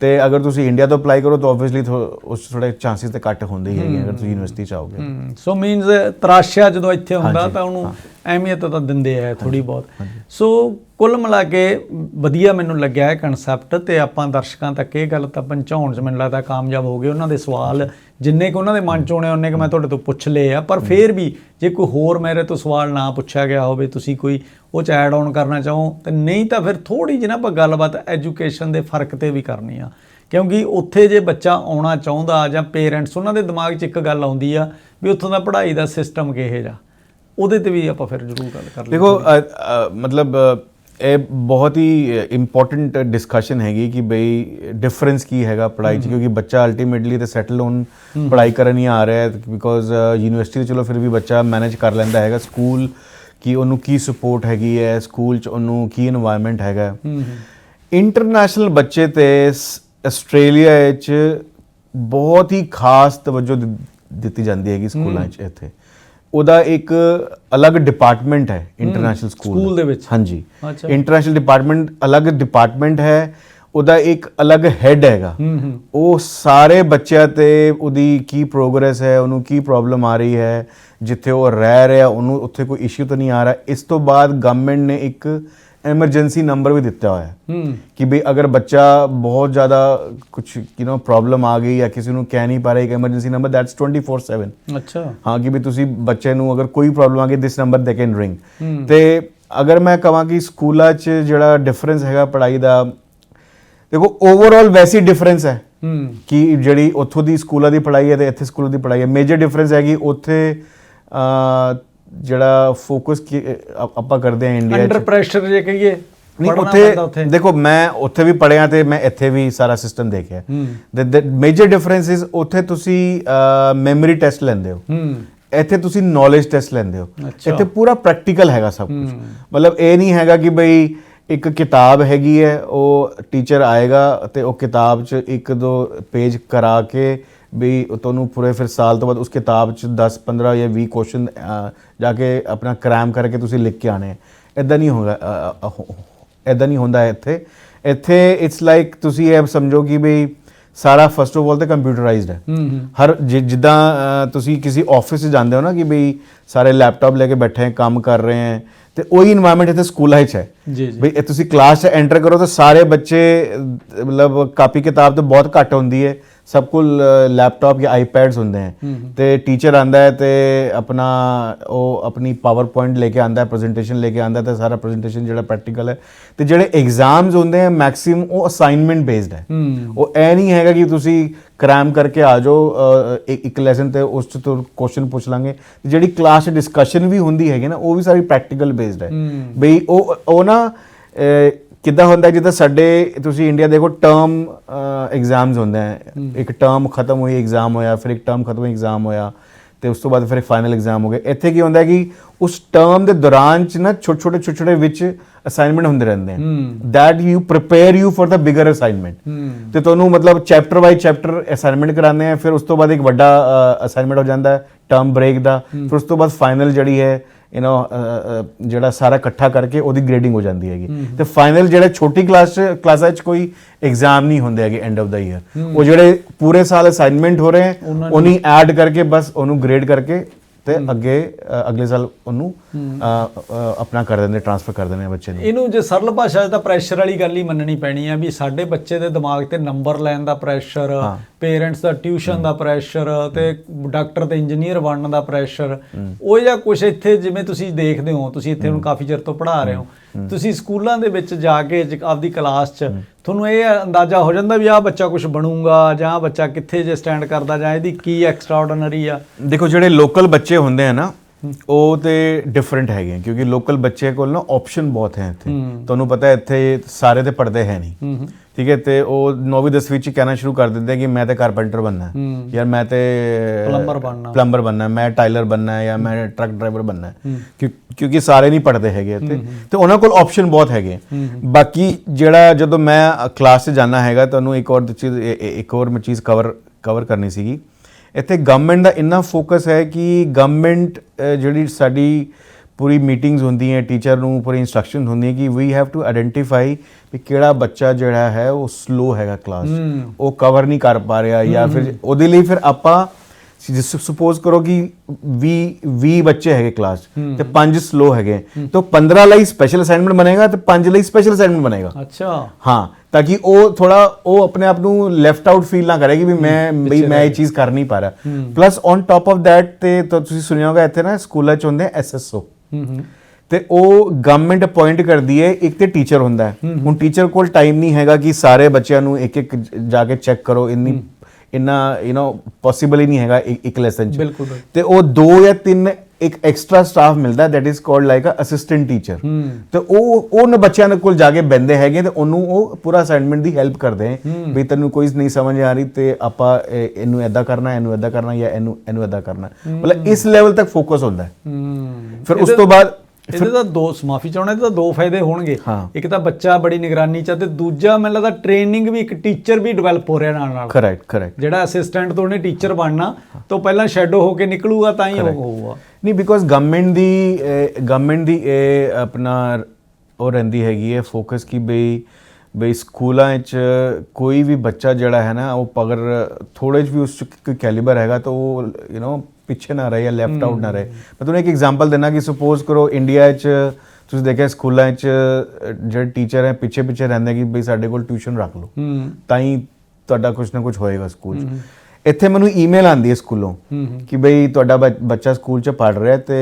ਤੇ ਅਗਰ ਤੁਸੀਂ ਇੰਡੀਆ ਤੋਂ ਅਪਲਾਈ ਕਰੋ ਤਾਂ ਆਬਵੀਅਸਲੀ ਉਸ ਥੋੜੇ ਚਾਂਸਸ ਤੇ ਘੱਟ ਹੁੰਦੇ ਹੀ ਹੈਗੇ ਅਗਰ ਤੁਸੀਂ ਯੂਨੀਵਰਸਿਟੀ ਚ ਆਓਗੇ। ਸੋ ਮੀਨਸ ਤਰਾਸ਼ਿਆ ਜਦੋਂ ਇੱਥੇ ਹੁੰਦਾ ਤਾਂ ਉਹਨੂੰ ਅਹਿਮੀਅਤ ਤਾਂ ਦਿੰਦੇ ਆ ਥੋੜੀ ਬਹੁਤ। ਸੋ ਕੁੱਲ ਮਿਲਾ ਕੇ ਵਧੀਆ ਮੈਨੂੰ ਲੱਗਿਆ ਹੈ ਕਨਸੈਪਟ ਤੇ ਆਪਾਂ ਦਰਸ਼ਕਾਂ ਤੱਕ ਇਹ ਗੱਲ ਤਾਂ ਪਹੁੰਚਾਉਣ 'ਚ ਮੈਨੂੰ ਲੱਗਦਾ ਕਾਮਯਾਬ ਹੋ ਗਏ ਉਹਨਾਂ ਦੇ ਸਵਾਲ। ਜਿੰਨੇ ਕੁ ਉਹਨਾਂ ਦੇ ਮਨ 'ਚ ਹੋਣੇ ਉਹਨੇ ਕਿ ਮੈਂ ਤੁਹਾਡੇ ਤੋਂ ਪੁੱਛ ਲਏ ਆ। ਪਰ ਫੇਰ ਵੀ ਜੇ ਕੋਈ ਹੋਰ ਮੇਰੇ ਤੋਂ ਸਵਾਲ ਨਾ ਪੁੱਛਿਆ ਗਿਆ ਹੋਵੇ ਤੁਸੀਂ ਕੋਈ ਉਹ ਚ ਐਡ ਆਨ ਕਰਨਾ ਚਾਹੋ ਤੇ ਨਹੀਂ ਤਾਂ ਫਿਰ ਥੋੜੀ ਜਿਹੀ ਨਾ ਆਪਾਂ ਗੱਲਬਾਤ ਐਜੂਕੇਸ਼ਨ ਦੇ ਫ਼ਰਕ ਤੇ ਵੀ ਕਰਨੀ ਆ। ਕਿਉਂਕਿ ਉੱਥੇ ਜੇ ਬੱਚਾ ਆਉਣਾ ਚਾਹੁੰਦਾ ਜਾਂ ਪੇਰੈਂਟਸ ਉਹਨਾਂ ਦੇ ਦਿਮਾਗ 'ਚ ਇੱਕ ਗੱਲ ਆਉਂਦੀ ਆ ਵੀ ਉੱਥੋਂ ਦਾ ਪੜ੍ਹਾਈ ਦਾ ਸਿਸਟਮ ਕਿਹੋ ਜਿਹਾ। ਉਹਦੇ ਤੇ ਵੀ ਆਪਾਂ ਫਿਰ ਜ਼ਰੂਰ ਗੱਲ ਕਰ ਲਾਂਗੇ ਦੇਖੋ ਮਤਲਬ ਇਹ ਬਹੁਤ ਹੀ ਇੰਪੋਰਟੈਂਟ ਡਿਸਕਸ਼ਨ ਹੈਗੀ ਕਿ ਬਈ ਡਿਫਰੈਂਸ ਕੀ ਹੈਗਾ ਪੜਾਈ ਚ ਕਿਉਂਕਿ ਬੱਚਾ ਅਲਟੀਮੇਟਲੀ ਤੇ ਸੈਟਲ ਹੋਣ ਪੜਾਈ ਕਰਨ ਹੀ ਆ ਰਿਹਾ ਹੈ ਬਿਕੋਜ਼ ਯੂਨੀਵਰਸਿਟੀ ਤੇ ਚਲੋ ਫਿਰ ਵੀ ਬੱਚਾ ਮੈਨੇਜ ਕਰ ਲੈਂਦਾ ਹੈਗਾ। ਸਕੂਲ ਕਿ ਉਹਨੂੰ ਕੀ ਸਪੋਰਟ ਹੈਗੀ ਹੈ ਸਕੂਲ ਚ ਉਹਨੂੰ ਕੀ এনवायरमेंट ਹੈਗਾ ਇੰਟਰਨੈਸ਼ਨਲ ਬੱਚੇ ਤੇ ਆਸਟ੍ਰੇਲੀਆ 'ਚ ਬਹੁਤ ਹੀ ਖਾਸ ਤਵੱਜੋ ਦਿੱਤੀ ਜਾਂਦੀ ਹੈਗੀ ਸਕੂਲਾਂ 'ਚ ਇੱਥੇ। ਉਹਦਾ ਇੱਕ ਅਲੱਗ ਡਿਪਾਰਟਮੈਂਟ ਹੈ ਇੰਟਰਨੈਸ਼ਨਲ ਸਕੂਲ ਸਕੂਲ ਦੇ ਵਿੱਚ? ਹਾਂਜੀ। ਅੱਛਾ। ਇੰਟਰਨੈਸ਼ਨਲ ਡਿਪਾਰਟਮੈਂਟ ਅਲੱਗ ਡਿਪਾਰਟਮੈਂਟ ਹੈ ਉਹਦਾ ਇੱਕ ਅਲੱਗ ਹੈੱਡ ਹੈਗਾ। ਉਹ ਸਾਰੇ ਬੱਚਿਆਂ ਤੇ ਉਹਦੀ ਕੀ ਪ੍ਰੋਗਰੈਸ ਹੈ ਉਹਨੂੰ ਕੀ ਪ੍ਰੋਬਲਮ ਆ ਰਹੀ ਹੈ ਜਿੱਥੇ ਉਹ ਰਹਿ ਰਿਹਾ ਉਹਨੂੰ ਉੱਥੇ ਕੋਈ ਇਸ਼ੂ ਤਾਂ ਨਹੀਂ ਆ ਰਿਹਾ। ਇਸ ਤੋਂ ਬਾਅਦ ਗਵਰਨਮੈਂਟ ਨੇ ਇੱਕ ਐਮਰਜੈਂਸੀ ਨੰਬਰ ਵੀ ਦਿੱਤਾ ਹੋਇਆ ਹੈ ਕਿ ਵੀ ਅਗਰ ਬੱਚਾ ਬਹੁਤ ਜ਼ਿਆਦਾ ਕੁਝ ਯੂ نو ਪ੍ਰੋਬਲਮ ਆ ਗਈ ਜਾਂ ਕਿਸੇ ਨੂੰ ਕਹਿ ਨਹੀਂ ਪਾ ਰਿਹਾ ਇੱਕ ਐਮਰਜੈਂਸੀ ਨੰਬਰ ਦੈਟਸ 24/7 ਅੱਛਾ। ਹਾਂ ਕਿ ਵੀ ਤੁਸੀਂ ਬੱਚੇ ਨੂੰ ਅਗਰ ਕੋਈ ਪ੍ਰੋਬਲਮ ਆ ਗਈ this number they can ring. ਤੇ ਅਗਰ ਮੈਂ ਕਹਾਂ ਕਿ ਸਕੂਲਾਂ 'ਚ ਜਿਹੜਾ ਡਿਫਰੈਂਸ ਹੈਗਾ ਪੜ੍ਹਾਈ ਦਾ ਦੇਖੋ ਓਵਰਆਲ ਵੈਸੀ ਡਿਫਰੈਂਸ ਹੈ ਕਿ ਜਿਹੜੀ ਉੱਥੋਂ ਦੀ ਸਕੂਲਾਂ ਦੀ ਪੜ੍ਹਾਈ ਹੈ ਤੇ ਇੱਥੇ ਸਕੂਲਾਂ ਦੀ ਪੜ੍ਹਾਈ ਹੈ। ਮੇਜਰ ਡਿਫਰੈਂਸ ਹੈ ਕਿ ਉੱਥੇ ਜਿਹੜਾ ਫੋਕਸ ਆਪਾਂ ਕਰਦੇ ਹਾਂ ਇੰਡੀਆ 'ਚ। ਅੰਡਰ ਪ੍ਰੈਸ਼ਰ ਜੇ ਕਹੀਏ ਨਹੀਂ ਉੱਥੇ ਦੇਖੋ ਮੈਂ ਉੱਥੇ ਵੀ ਪੜਿਆ ਤੇ ਮੈਂ ਇੱਥੇ ਵੀ ਸਾਰਾ ਸਿਸਟਮ ਦੇਖਿਆ। ਦ ਮੇਜਰ ਡਿਫਰੈਂਸ ਇਜ਼ ਉੱਥੇ ਤੁਸੀਂ ਮੈਮਰੀ ਟੈਸਟ ਲੈਂਦੇ ਹੋ। ਇੱਥੇ ਤੁਸੀਂ ਨੌਲੇਜ ਟੈਸਟ ਲੈਂਦੇ ਹੋ। ਇੱਥੇ ਪੂਰਾ ਪ੍ਰੈਕਟੀਕਲ ਹੈਗਾ ਸਭ ਕੁਝ। ਮਤਲਬ ਇਹ ਨਹੀਂ ਹੈਗਾ ਕਿ ਬਈ ਇੱਕ ਕਿਤਾਬ ਹੈਗੀ ਹੈ ਉਹ ਟੀਚਰ ਆਏਗਾ ਤੇ ਉਹ ਕਿਤਾਬ 'ਚ ਇੱਕ ਦੋ ਪੇਜ ਕਰਾ ਕੇ ਵੀ ਤੁਹਾਨੂੰ ਪੂਰੇ ਫਿਰ ਸਾਲ ਤੋਂ ਬਾਅਦ ਉਸ ਕਿਤਾਬ ਚ 10 15 ਜਾਂ 20 ਕੁਐਸਚਨ ਜਾ ਕੇ ਆਪਣਾ ਕ੍ਰੈਮ ਕਰਕੇ ਤੁਸੀਂ ਲਿਖ ਕੇ ਆਣੇ ਐਦਾਂ ਨਹੀਂ ਹੋਗਾ ਐਦਾਂ ਨਹੀਂ ਹੁੰਦਾ ਇੱਥੇ। ਇੱਥੇ ਇਟਸ ਲਾਈਕ ਤੁਸੀਂ ਇਹ ਸਮਝੋ ਕਿ ਵੀ ਸਾਰਾ ਫਸਟ ਆਫ ਆਲ ਤੇ ਕੰਪਿਊਟਰਾਈਜ਼ਡ ਹੈ। ਹਰ ਜਿੱਦਾਂ ਤੁਸੀਂ ਕਿਸੇ ਆਫਿਸ 'ਚ ਜਾਂਦੇ ਹੋ ਨਾ ਕਿ ਬਈ ਸਾਰੇ ਲੈਪਟਾਪ ਲੈ ਕੇ ਬੈਠੇ ਹੈ ਕੰਮ ਕਰ ਰਹੇ ਹੈ ਤੇ ਉਹੀ এনवायरमेंट ਇੱਥੇ ਸਕੂਲਾਂ 'ਚ ਹੈ। ਬਈ ਤੁਸੀਂ ਕਲਾਸ 'ਚ ਐਂਟਰ ਕਰੋ ਤਾਂ ਸਾਰੇ ਬੱਚੇ ਮਤਲਬ ਕਾਪੀ ਕਿਤਾਬ ਤੇ ਬਹੁਤ ਘੱਟ ਹੁੰਦੀ ਹੈ। ਸਭ ਕੋਲ ਲੈਪਟਾਪ ਜਾਂ ਆਈਪੈਡਸ ਹੁੰਦੇ ਹੈ ਤੇ ਟੀਚਰ ਆਂਦਾ ਹੈ ਤੇ ਆਪਣਾ ਉਹ ਆਪਣੀ ਪਾਵਰ ਪੁਆਇੰਟ ਲੈ ਕੇ ਆਂਦਾ ਹੈ ਪ੍ਰੈਜੈਂਟੇਸ਼ਨ ਲੈ ਕੇ ਆਂਦਾ ਤੇ ਸਾਰਾ ਪ੍ਰੈਜੈਂਟੇਸ਼ਨ ਜਿਹੜਾ ਪ੍ਰੈਕਟੀਕਲ ਹੈ ਤੇ ਜਿਹੜੇ ਐਗਜ਼ਾਮਸ ਹੁੰਦੇ ਹੈ ਮੈਕਸਿਮਮ ਉਹ ਅਸਾਈਨਮੈਂਟ ਬੇਸਡ ਹੈ ਉਹ ਇਹ ਨਹੀਂ ਹੈਗਾ ਕਿ ਤੁਸੀਂ ਕ੍ਰੈਮ ਕਰਕੇ ਆ ਜਾਓ ਇੱਕ ਇੱਕ ਲੈਸਨ ਤੇ ਉਸ ਤੋਂ ਕੁਐਸਚਨ ਪੁੱਛ ਲਾਂਗੇ ਜਿਹੜੀ ਕਲਾਸ ਡਿਸਕਸ਼ਨ ਵੀ ਹੁੰਦੀ ਹੈਗੀ ਨਾ ਉਹ ਵੀ ਸਾਰੀ ਪ੍ਰੈਕਟੀਕਲ ਬੇਸਡ ਹੈ। ਬਈ ਉਹ ਉਹ ਨਾ ਕਿੱਦਾਂ ਹੁੰਦਾ ਜਿੱਦਾਂ ਸਾਡੇ ਤੁਸੀਂ ਇੰਡੀਆ ਦੇਖੋ ਟਰਮ ਐਗਜ਼ਾਮਸ ਹੁੰਦੇ ਹੈ। ਇੱਕ ਟਰਮ ਖਤਮ ਹੋਈ ਐਗਜ਼ਾਮ ਹੋਇਆ ਫਿਰ ਇੱਕ ਟਰਮ ਖਤਮ ਹੋਈ ਐਗਜ਼ਾਮ ਹੋਇਆ ਤੇ ਉਸ ਤੋਂ ਬਾਅਦ ਫਿਰ ਇੱਕ ਫਾਈਨਲ ਐਗਜ਼ਾਮ ਹੋ ਗਿਆ ਇੱਥੇ ਕੀ ਹੁੰਦਾ ਕਿ ਉਸ ਟਰਮ ਦੇ ਦੌਰਾਨ ਚ ਨਾ ਛੋਟੇ ਛੋਟੇ ਛੋਟੇ ਛੋਟੇ ਵਿੱਚ ਅਸਾਈਨਮੈਂਟ ਹੁੰਦੇ ਰਹਿੰਦੇ that you prepare you for the bigger assignment ਹੂੰ। ਤੇ ਤੁਹਾਨੂੰ ਮਤਲਬ ਚੈਪਟਰ ਬਾਈ ਚੈਪਟਰ ਅਸਾਈਨਮੈਂਟ ਕਰਾਉਂਦੇ ਆ ਫਿਰ ਉਸ ਤੋਂ ਬਾਅਦ ਇੱਕ ਵੱਡਾ ਅਸਾਈਨਮੈਂਟ ਹੋ ਜਾਂਦਾ ਟਰਮ ਬ੍ਰੇਕ ਦਾ। ਫਿਰ ਉਸ ਤੋਂ ਬਾਅਦ ਫਾਈਨਲ ਜਿਹੜੀ ਹੈ ਯੂ نو ਜਿਹੜਾ ਸਾਰਾ ਇਕੱਠਾ ਕਰਕੇ ਉਹਦੀ ਗ੍ਰੇਡਿੰਗ ਹੋ ਜਾਂਦੀ ਹੈਗੀ। ਤੇ ਫਾਈਨਲ ਜਿਹੜਾ ਛੋਟੀ ਕਲਾਸ ਚ ਕਲਾਸਾਂ ਚ ਕੋਈ ਐਗਜ਼ਾਮ ਨਹੀਂ ਹੁੰਦੇ ਹੈਗੇ ਐਂਡ ਆਫ ਦਾ ਈਅਰ ਉਹ ਜਿਹੜੇ ਪੂਰੇ ਸਾਲ ਅਸਾਈਨਮੈਂਟ ਹੋ ਰਹੇ ਉਹਨਾਂ ਐਡ ਕਰਕੇ ਬਸ ਉਹਨੂੰ ਗ੍ਰੇਡ ਕਰਕੇ ਤੇ ਅੱਗੇ ਅਗਲੇ ਸਾਲ ਉਹਨੂੰ ਆਪਣਾ ਕਰ ਦਿੰਦੇ ਟ੍ਰਾਂਸਫਰ ਕਰ ਦਿੰਦੇ ਆ ਬੱਚੇ ਨੂੰ। ਇਹਨੂੰ ਜੇ ਸਰਲ ਭਾਸ਼ਾ 'ਚ ਤਾਂ ਪ੍ਰੈਸ਼ਰ ਵਾਲੀ ਗੱਲ ਹੀ ਮੰਨਣੀ ਪੈਣੀ ਆ ਵੀ ਸਾਡੇ ਬੱਚੇ ਦੇ ਦਿਮਾਗ ਤੇ ਨੰਬਰ ਲੈਣ ਦਾ ਪ੍ਰੈਸ਼ਰ ਪੇਰੈਂਟਸ ਦਾ ਟਿਊਸ਼ਨ ਦਾ ਪ੍ਰੈਸ਼ਰ ਤੇ ਡਾਕਟਰ ਤੇ ਇੰਜੀਨੀਅਰ ਬਣਨ ਦਾ ਪ੍ਰੈਸ਼ਰ ਉਹ ਜਿਹਾ ਕੁਝ ਇੱਥੇ ਜਿਵੇਂ ਤੁਸੀਂ ਦੇਖਦੇ ਹੋ ਤੁਸੀਂ ਇੱਥੇ ਹੁਣ ਕਾਫੀ ਚਿਰ ਤੋਂ ਪੜ੍ਹਾ ਰਹੇ ਹੋ ਤੁਸੀਂ ਸਕੂਲਾਂ ਦੇ ਵਿੱਚ ਜਾ ਕੇ ਜ- ਆਪਦੀ ਕਲਾਸ 'ਚ ਤੁਹਾਨੂੰ ਇਹ ਅੰਦਾਜ਼ਾ ਹੋ ਜਾਂਦਾ ਵੀ ਆਹ ਬੱਚਾ ਕੁਝ ਬਣੂਗਾ ਜਾਂ ਬੱਚਾ ਕਿੱਥੇ ਜੇ ਸਟੈਂਡ ਕਰਦਾ ਜਾਂ ਇਹਦੀ ਕੀ ਐਕਸਟਰਾਆਰਡੀਨਰੀ ਆ। ਦੇਖੋ ਜਿਹੜੇ ਲੋਕਲ ਬੱਚੇ ਹੁੰਦੇ ਆ ਨਾ ਉਹ ਤੇ ਡਿਫਰੈਂਟ ਹੈਗੇ ਕਿਉਂਕਿ ਲੋਕਲ ਬੱਚੇ ਕੋਲ ਨਾ ਆਪਸ਼ਨ ਬਹੁਤ ਹੈ ਇੱਥੇ। ਤੁਹਾਨੂੰ ਪਤਾ ਹੈ ਇੱਥੇ ਸਾਰੇ ਤੇ ਪੜਦੇ ਹੈ ਨਹੀਂ। ਠੀਕ ਹੈ ਤੇ ਉਹ 9ਵੀਂ 10ਵੀਂ ਚ ਕਹਿਣਾ ਸ਼ੁਰੂ ਕਰ ਦਿੰਦੇ ਕਿ ਮੈਂ ਤੇ ਕਾਰਪੈਂਟਰ ਹੂੰ। ਯਾਰ ਮੈਂ ਤੇ Plumber ਬਣਨਾ। ਪਲੰਬਰ ਬਣਨਾ ਹੈ ਮੈਂ ਟਾਈਲਰ ਬਣਨਾ ਹੈ ਜਾਂ ਮੈਂ ਟਰੱਕ ਡਰਾਈਵਰ ਕਿਉਂ- ਕਿਉਂਕਿ ਸਾਰੇ ਨਹੀਂ ਪੜਦੇ ਹੈਗੇ ਇੱਥੇ। ਤੇ ਉਹਨਾਂ ਕੋਲ ਆਪਸ਼ਨ ਬਹੁਤ ਹੈਗੇ ਬਾਕੀ ਜਿਹੜਾ ਜਦੋਂ ਮੈਂ ਕਲਾਸ 'ਚ ਜਾਣਾ ਹੈਗਾ ਤੁਹਾਨੂੰ ਇੱਕ ਹੋਰ ਚੀਜ਼ ਇੱਕ ਹੋਰ ਮੈਂ ਚੀਜ਼ ਕਵਰ ਕਵਰ ਕਰਨੀ ਸੀਗੀ। ਇੱਥੇ ਗਵਰਨਮੈਂਟ ਦਾ ਇੰਨਾ ਫੋਕਸ ਹੈ ਕਿ ਗਵਰਨਮੈਂਟ ਜਿਹੜੀ ਸਾਡੀ ਪੂਰੀ ਮੀਟਿੰਗਸ ਹੁੰਦੀਆਂ ਟੀਚਰ ਨੂੰ ਪੂਰੀ ਇਨਸਟਰਕਸ਼ਨ ਹੁੰਦੀਆਂ ਕਿ ਵੀ ਹੈਵ ਟੂ ਆਇਡੈਂਟੀਫਾਈ ਕਿ ਕਿਹੜਾ ਬੱਚਾ ਜਿਹੜਾ ਹੈ ਉਹ ਸਲੋ ਹੈਗਾ ਕਲਾਸ। ਉਹ ਕਵਰ ਨਹੀਂ ਕਰ ਪਾ ਰਿਹਾ ਜਾਂ ਫਿਰ ਉਹਦੇ ਲਈ ਫਿਰ ਆਪਾਂ ਸਪੋਜ਼ ਕਰੋ ਕਿ 20 20 ਬੱਚੇ ਹੈਗੇ ਕਲਾਸ ਤੇ 5 ਸਲੋ ਹੈਗੇ। ਤਾਂ 15 ਲਈ ਸਪੈਸ਼ਲ ਅਸਾਈਨਮੈਂਟ ਬਣੇਗਾ ਤੇ 5 ਲਈ ਸਪੈਸ਼ਲ ਅਸਾਈਨਮੈਂਟ ਬਣੇਗਾ। ਅੱਛਾ। ਹਾਂ। ਤਾਂ ਕਿ ਉਹ ਥੋੜਾ ਉਹ ਆਪਣੇ ਆਪ ਨੂੰ ਲੈਫਟ ਆਊਟ ਫੀਲ ਨਾ ਕਰੇ ਕਿ ਵੀ ਮੈਂ ਬਈ ਮੈਂ ਇਹ ਚੀਜ਼ ਕਰ ਨਹੀਂ ਪਾ ਰਿਹਾ। Plus on top of that ਤੇ ਤਾਂ ਤੁਸੀਂ ਸੁਣਿਆ ਹੋਗਾ ਇੱਥੇ ਨਾ ਸਕੂਲਾਂ ਚ ਹੁੰਦੇ ਐਸਐਸਓ ਤੇ ਉਹ ਗਵਰਨਮੈਂਟ ਅਪਾਇੰਟ ਕਰਦੀ ਹੈ ਇੱਕ ਤੇ ਟੀਚਰ ਹੁੰਦਾ ਹੈ। ਹੁਣ ਟੀਚਰ ਕੋਲ ਟਾਈਮ ਨਹੀਂ ਹੈਗਾ ਕਿ ਸਾਰੇ ਬੱਚਿਆਂ ਨੂੰ ਇੱਕ ਇੱਕ ਜਾ ਕੇ ਚੈੱਕ ਕਰੋ ਇੰਨੀ ਇੰਨਾ ਯੂ نو ਪੋਸੀਬਲ ਹੀ ਨਹੀਂ ਹੈਗਾ ਇੱਕ ਲੈਸਨ ਚ। ਤੇ ਉਹ ਦੋ ਜਾਂ ਤਿੰਨ ਇੱਕ ਐਕਸਟਰਾ ਸਟਾਫ ਮਿਲਦਾ that is called like a assistant teacher ਤੇ ਉਹ ਉਹਨਾਂ ਬੱਚਿਆਂ ਦੇ ਕੋਲ ਜਾ ਕੇ ਬੰਦੇ ਹੈਗੇ ਤੇ ਉਹਨੂੰ ਉਹ ਪੂਰਾ ਅਸਾਈਨਮੈਂਟ ਦੀ ਹੈਲਪ ਕਰਦੇ ਹੈ ਵੀ ਤੈਨੂੰ ਕੋਈ ਨਹੀਂ ਸਮਝ ਆ ਰਹੀ ਤੇ ਆਪਾਂ ਇਹ- ਇਹਨੂੰ ਐਦਾਂ ਕਰਨਾ ਇਹਨੂੰ ਐਦਾਂ ਕਰਨਾ ਜਾਂ ਇਹਨੂੰ ਇਹਨੂੰ ਐਦਾਂ ਕਰਨਾ। ਮਤਲਬ ਇਸ ਲੈਵਲ ਤੱਕ ਫੋਕਸ ਹੁੰਦਾ ਹੈ। ਫਿਰ ਉਸ ਤੋਂ ਬਾਅਦ ਇਹਦੇ ਤਾਂ ਦੋ ਮਾਫੀ ਚਾਹਣਾ ਇਹਦੇ ਤਾਂ ਦੋ ਫਾਇਦੇ ਹੋਣਗੇ। ਇੱਕ ਤਾਂ ਬੱਚਾ ਬੜੀ ਨਿਗਰਾਨੀ ਚ ਆ ਤੇ ਦੂਜਾ ਮੈਨੂੰ ਲੱਗਦਾ ਟ੍ਰੇਨਿੰਗ ਵੀ ਇੱਕ ਟੀਚਰ ਵੀ ਡਿਵੈਲਪ ਹੋ ਰਿਹਾ ਨਾਲ ਨਾਲ ਕਰੈਕਟ ਕਰੈਕਟ ਜਿਹੜਾ ਅਸਿਸਟੈਂਟ ਤੋਂ ਉਹਨੇ ਟੀਚਰ ਬਣਨਾ ਤੋਂ ਪਹਿਲਾਂ ਸ਼ੈਡੋ ਹੋ ਕੇ ਨਿਕਲੂਗਾ ਤਾਂ ਹੀ ਉਹ ਹੋਊਗਾ। ਨਹੀਂ ਬਿਕੋਜ਼ ਗਵਰਨਮੈਂਟ ਦੀ ਗਵਰਨਮੈਂਟ ਦੀ ਇਹ ਆਪਣਾ ਉਹ ਰਹਿੰਦੀ ਹੈਗੀ ਹੈ ਫੋਕਸ ਕਿ ਬਈ ਬਈ ਸਕੂਲਾਂ ਵਿੱਚ ਕੋਈ ਵੀ ਬੱਚਾ ਜਿਹੜਾ ਹੈ ਨਾ ਉਹ ਅਗਰ ਥੋੜੇ ਜਿਹੀ ਵੀ ਉਸ 'ਚ ਕੋਈ ਕੈਲੀਬਰ ਹੈਗਾ ਤਾਂ ਉਹ ਯੂ نو ਪਿੱਛੇ ਨਾ ਰਹੇ ਜਾਂ ਲੈਫਟ ਆਊਟ ਨਾ ਰਹੇ। ਮੈਂ ਤੁਹਾਨੂੰ ਇੱਕ ਐਗਜ਼ਾਮਪਲ ਦੇਣਾ ਕਿ ਸਪੋਜ਼ ਕਰੋ ਇੰਡੀਆ 'ਚ ਤੁਸੀਂ ਦੇਖਿਆ ਸਕੂਲਾਂ 'ਚ ਜਿਹੜੇ ਟੀਚਰ ਹੈ ਪਿੱਛੇ ਪਿੱਛੇ ਰਹਿੰਦੇ ਕਿ ਬਈ ਸਾਡੇ ਕੋਲ ਟਿਊਸ਼ਨ ਰੱਖ ਲਓ। ਤਾਂ ਹੀ ਤੁਹਾਡਾ ਕੁਝ ਨਾ ਕੁਝ ਹੋਏਗਾ ਸਕੂਲ 'ਚ। ਇੱਥੇ ਮੈਨੂੰ ਈਮੇਲ ਆਂਦੀ ਹੈ ਸਕੂਲੋਂ ਕਿ ਬਈ ਤੁਹਾਡਾ ਬੱਚਾ ਸਕੂਲ 'ਚ ਪੜ ਰਿਹਾ ਤੇ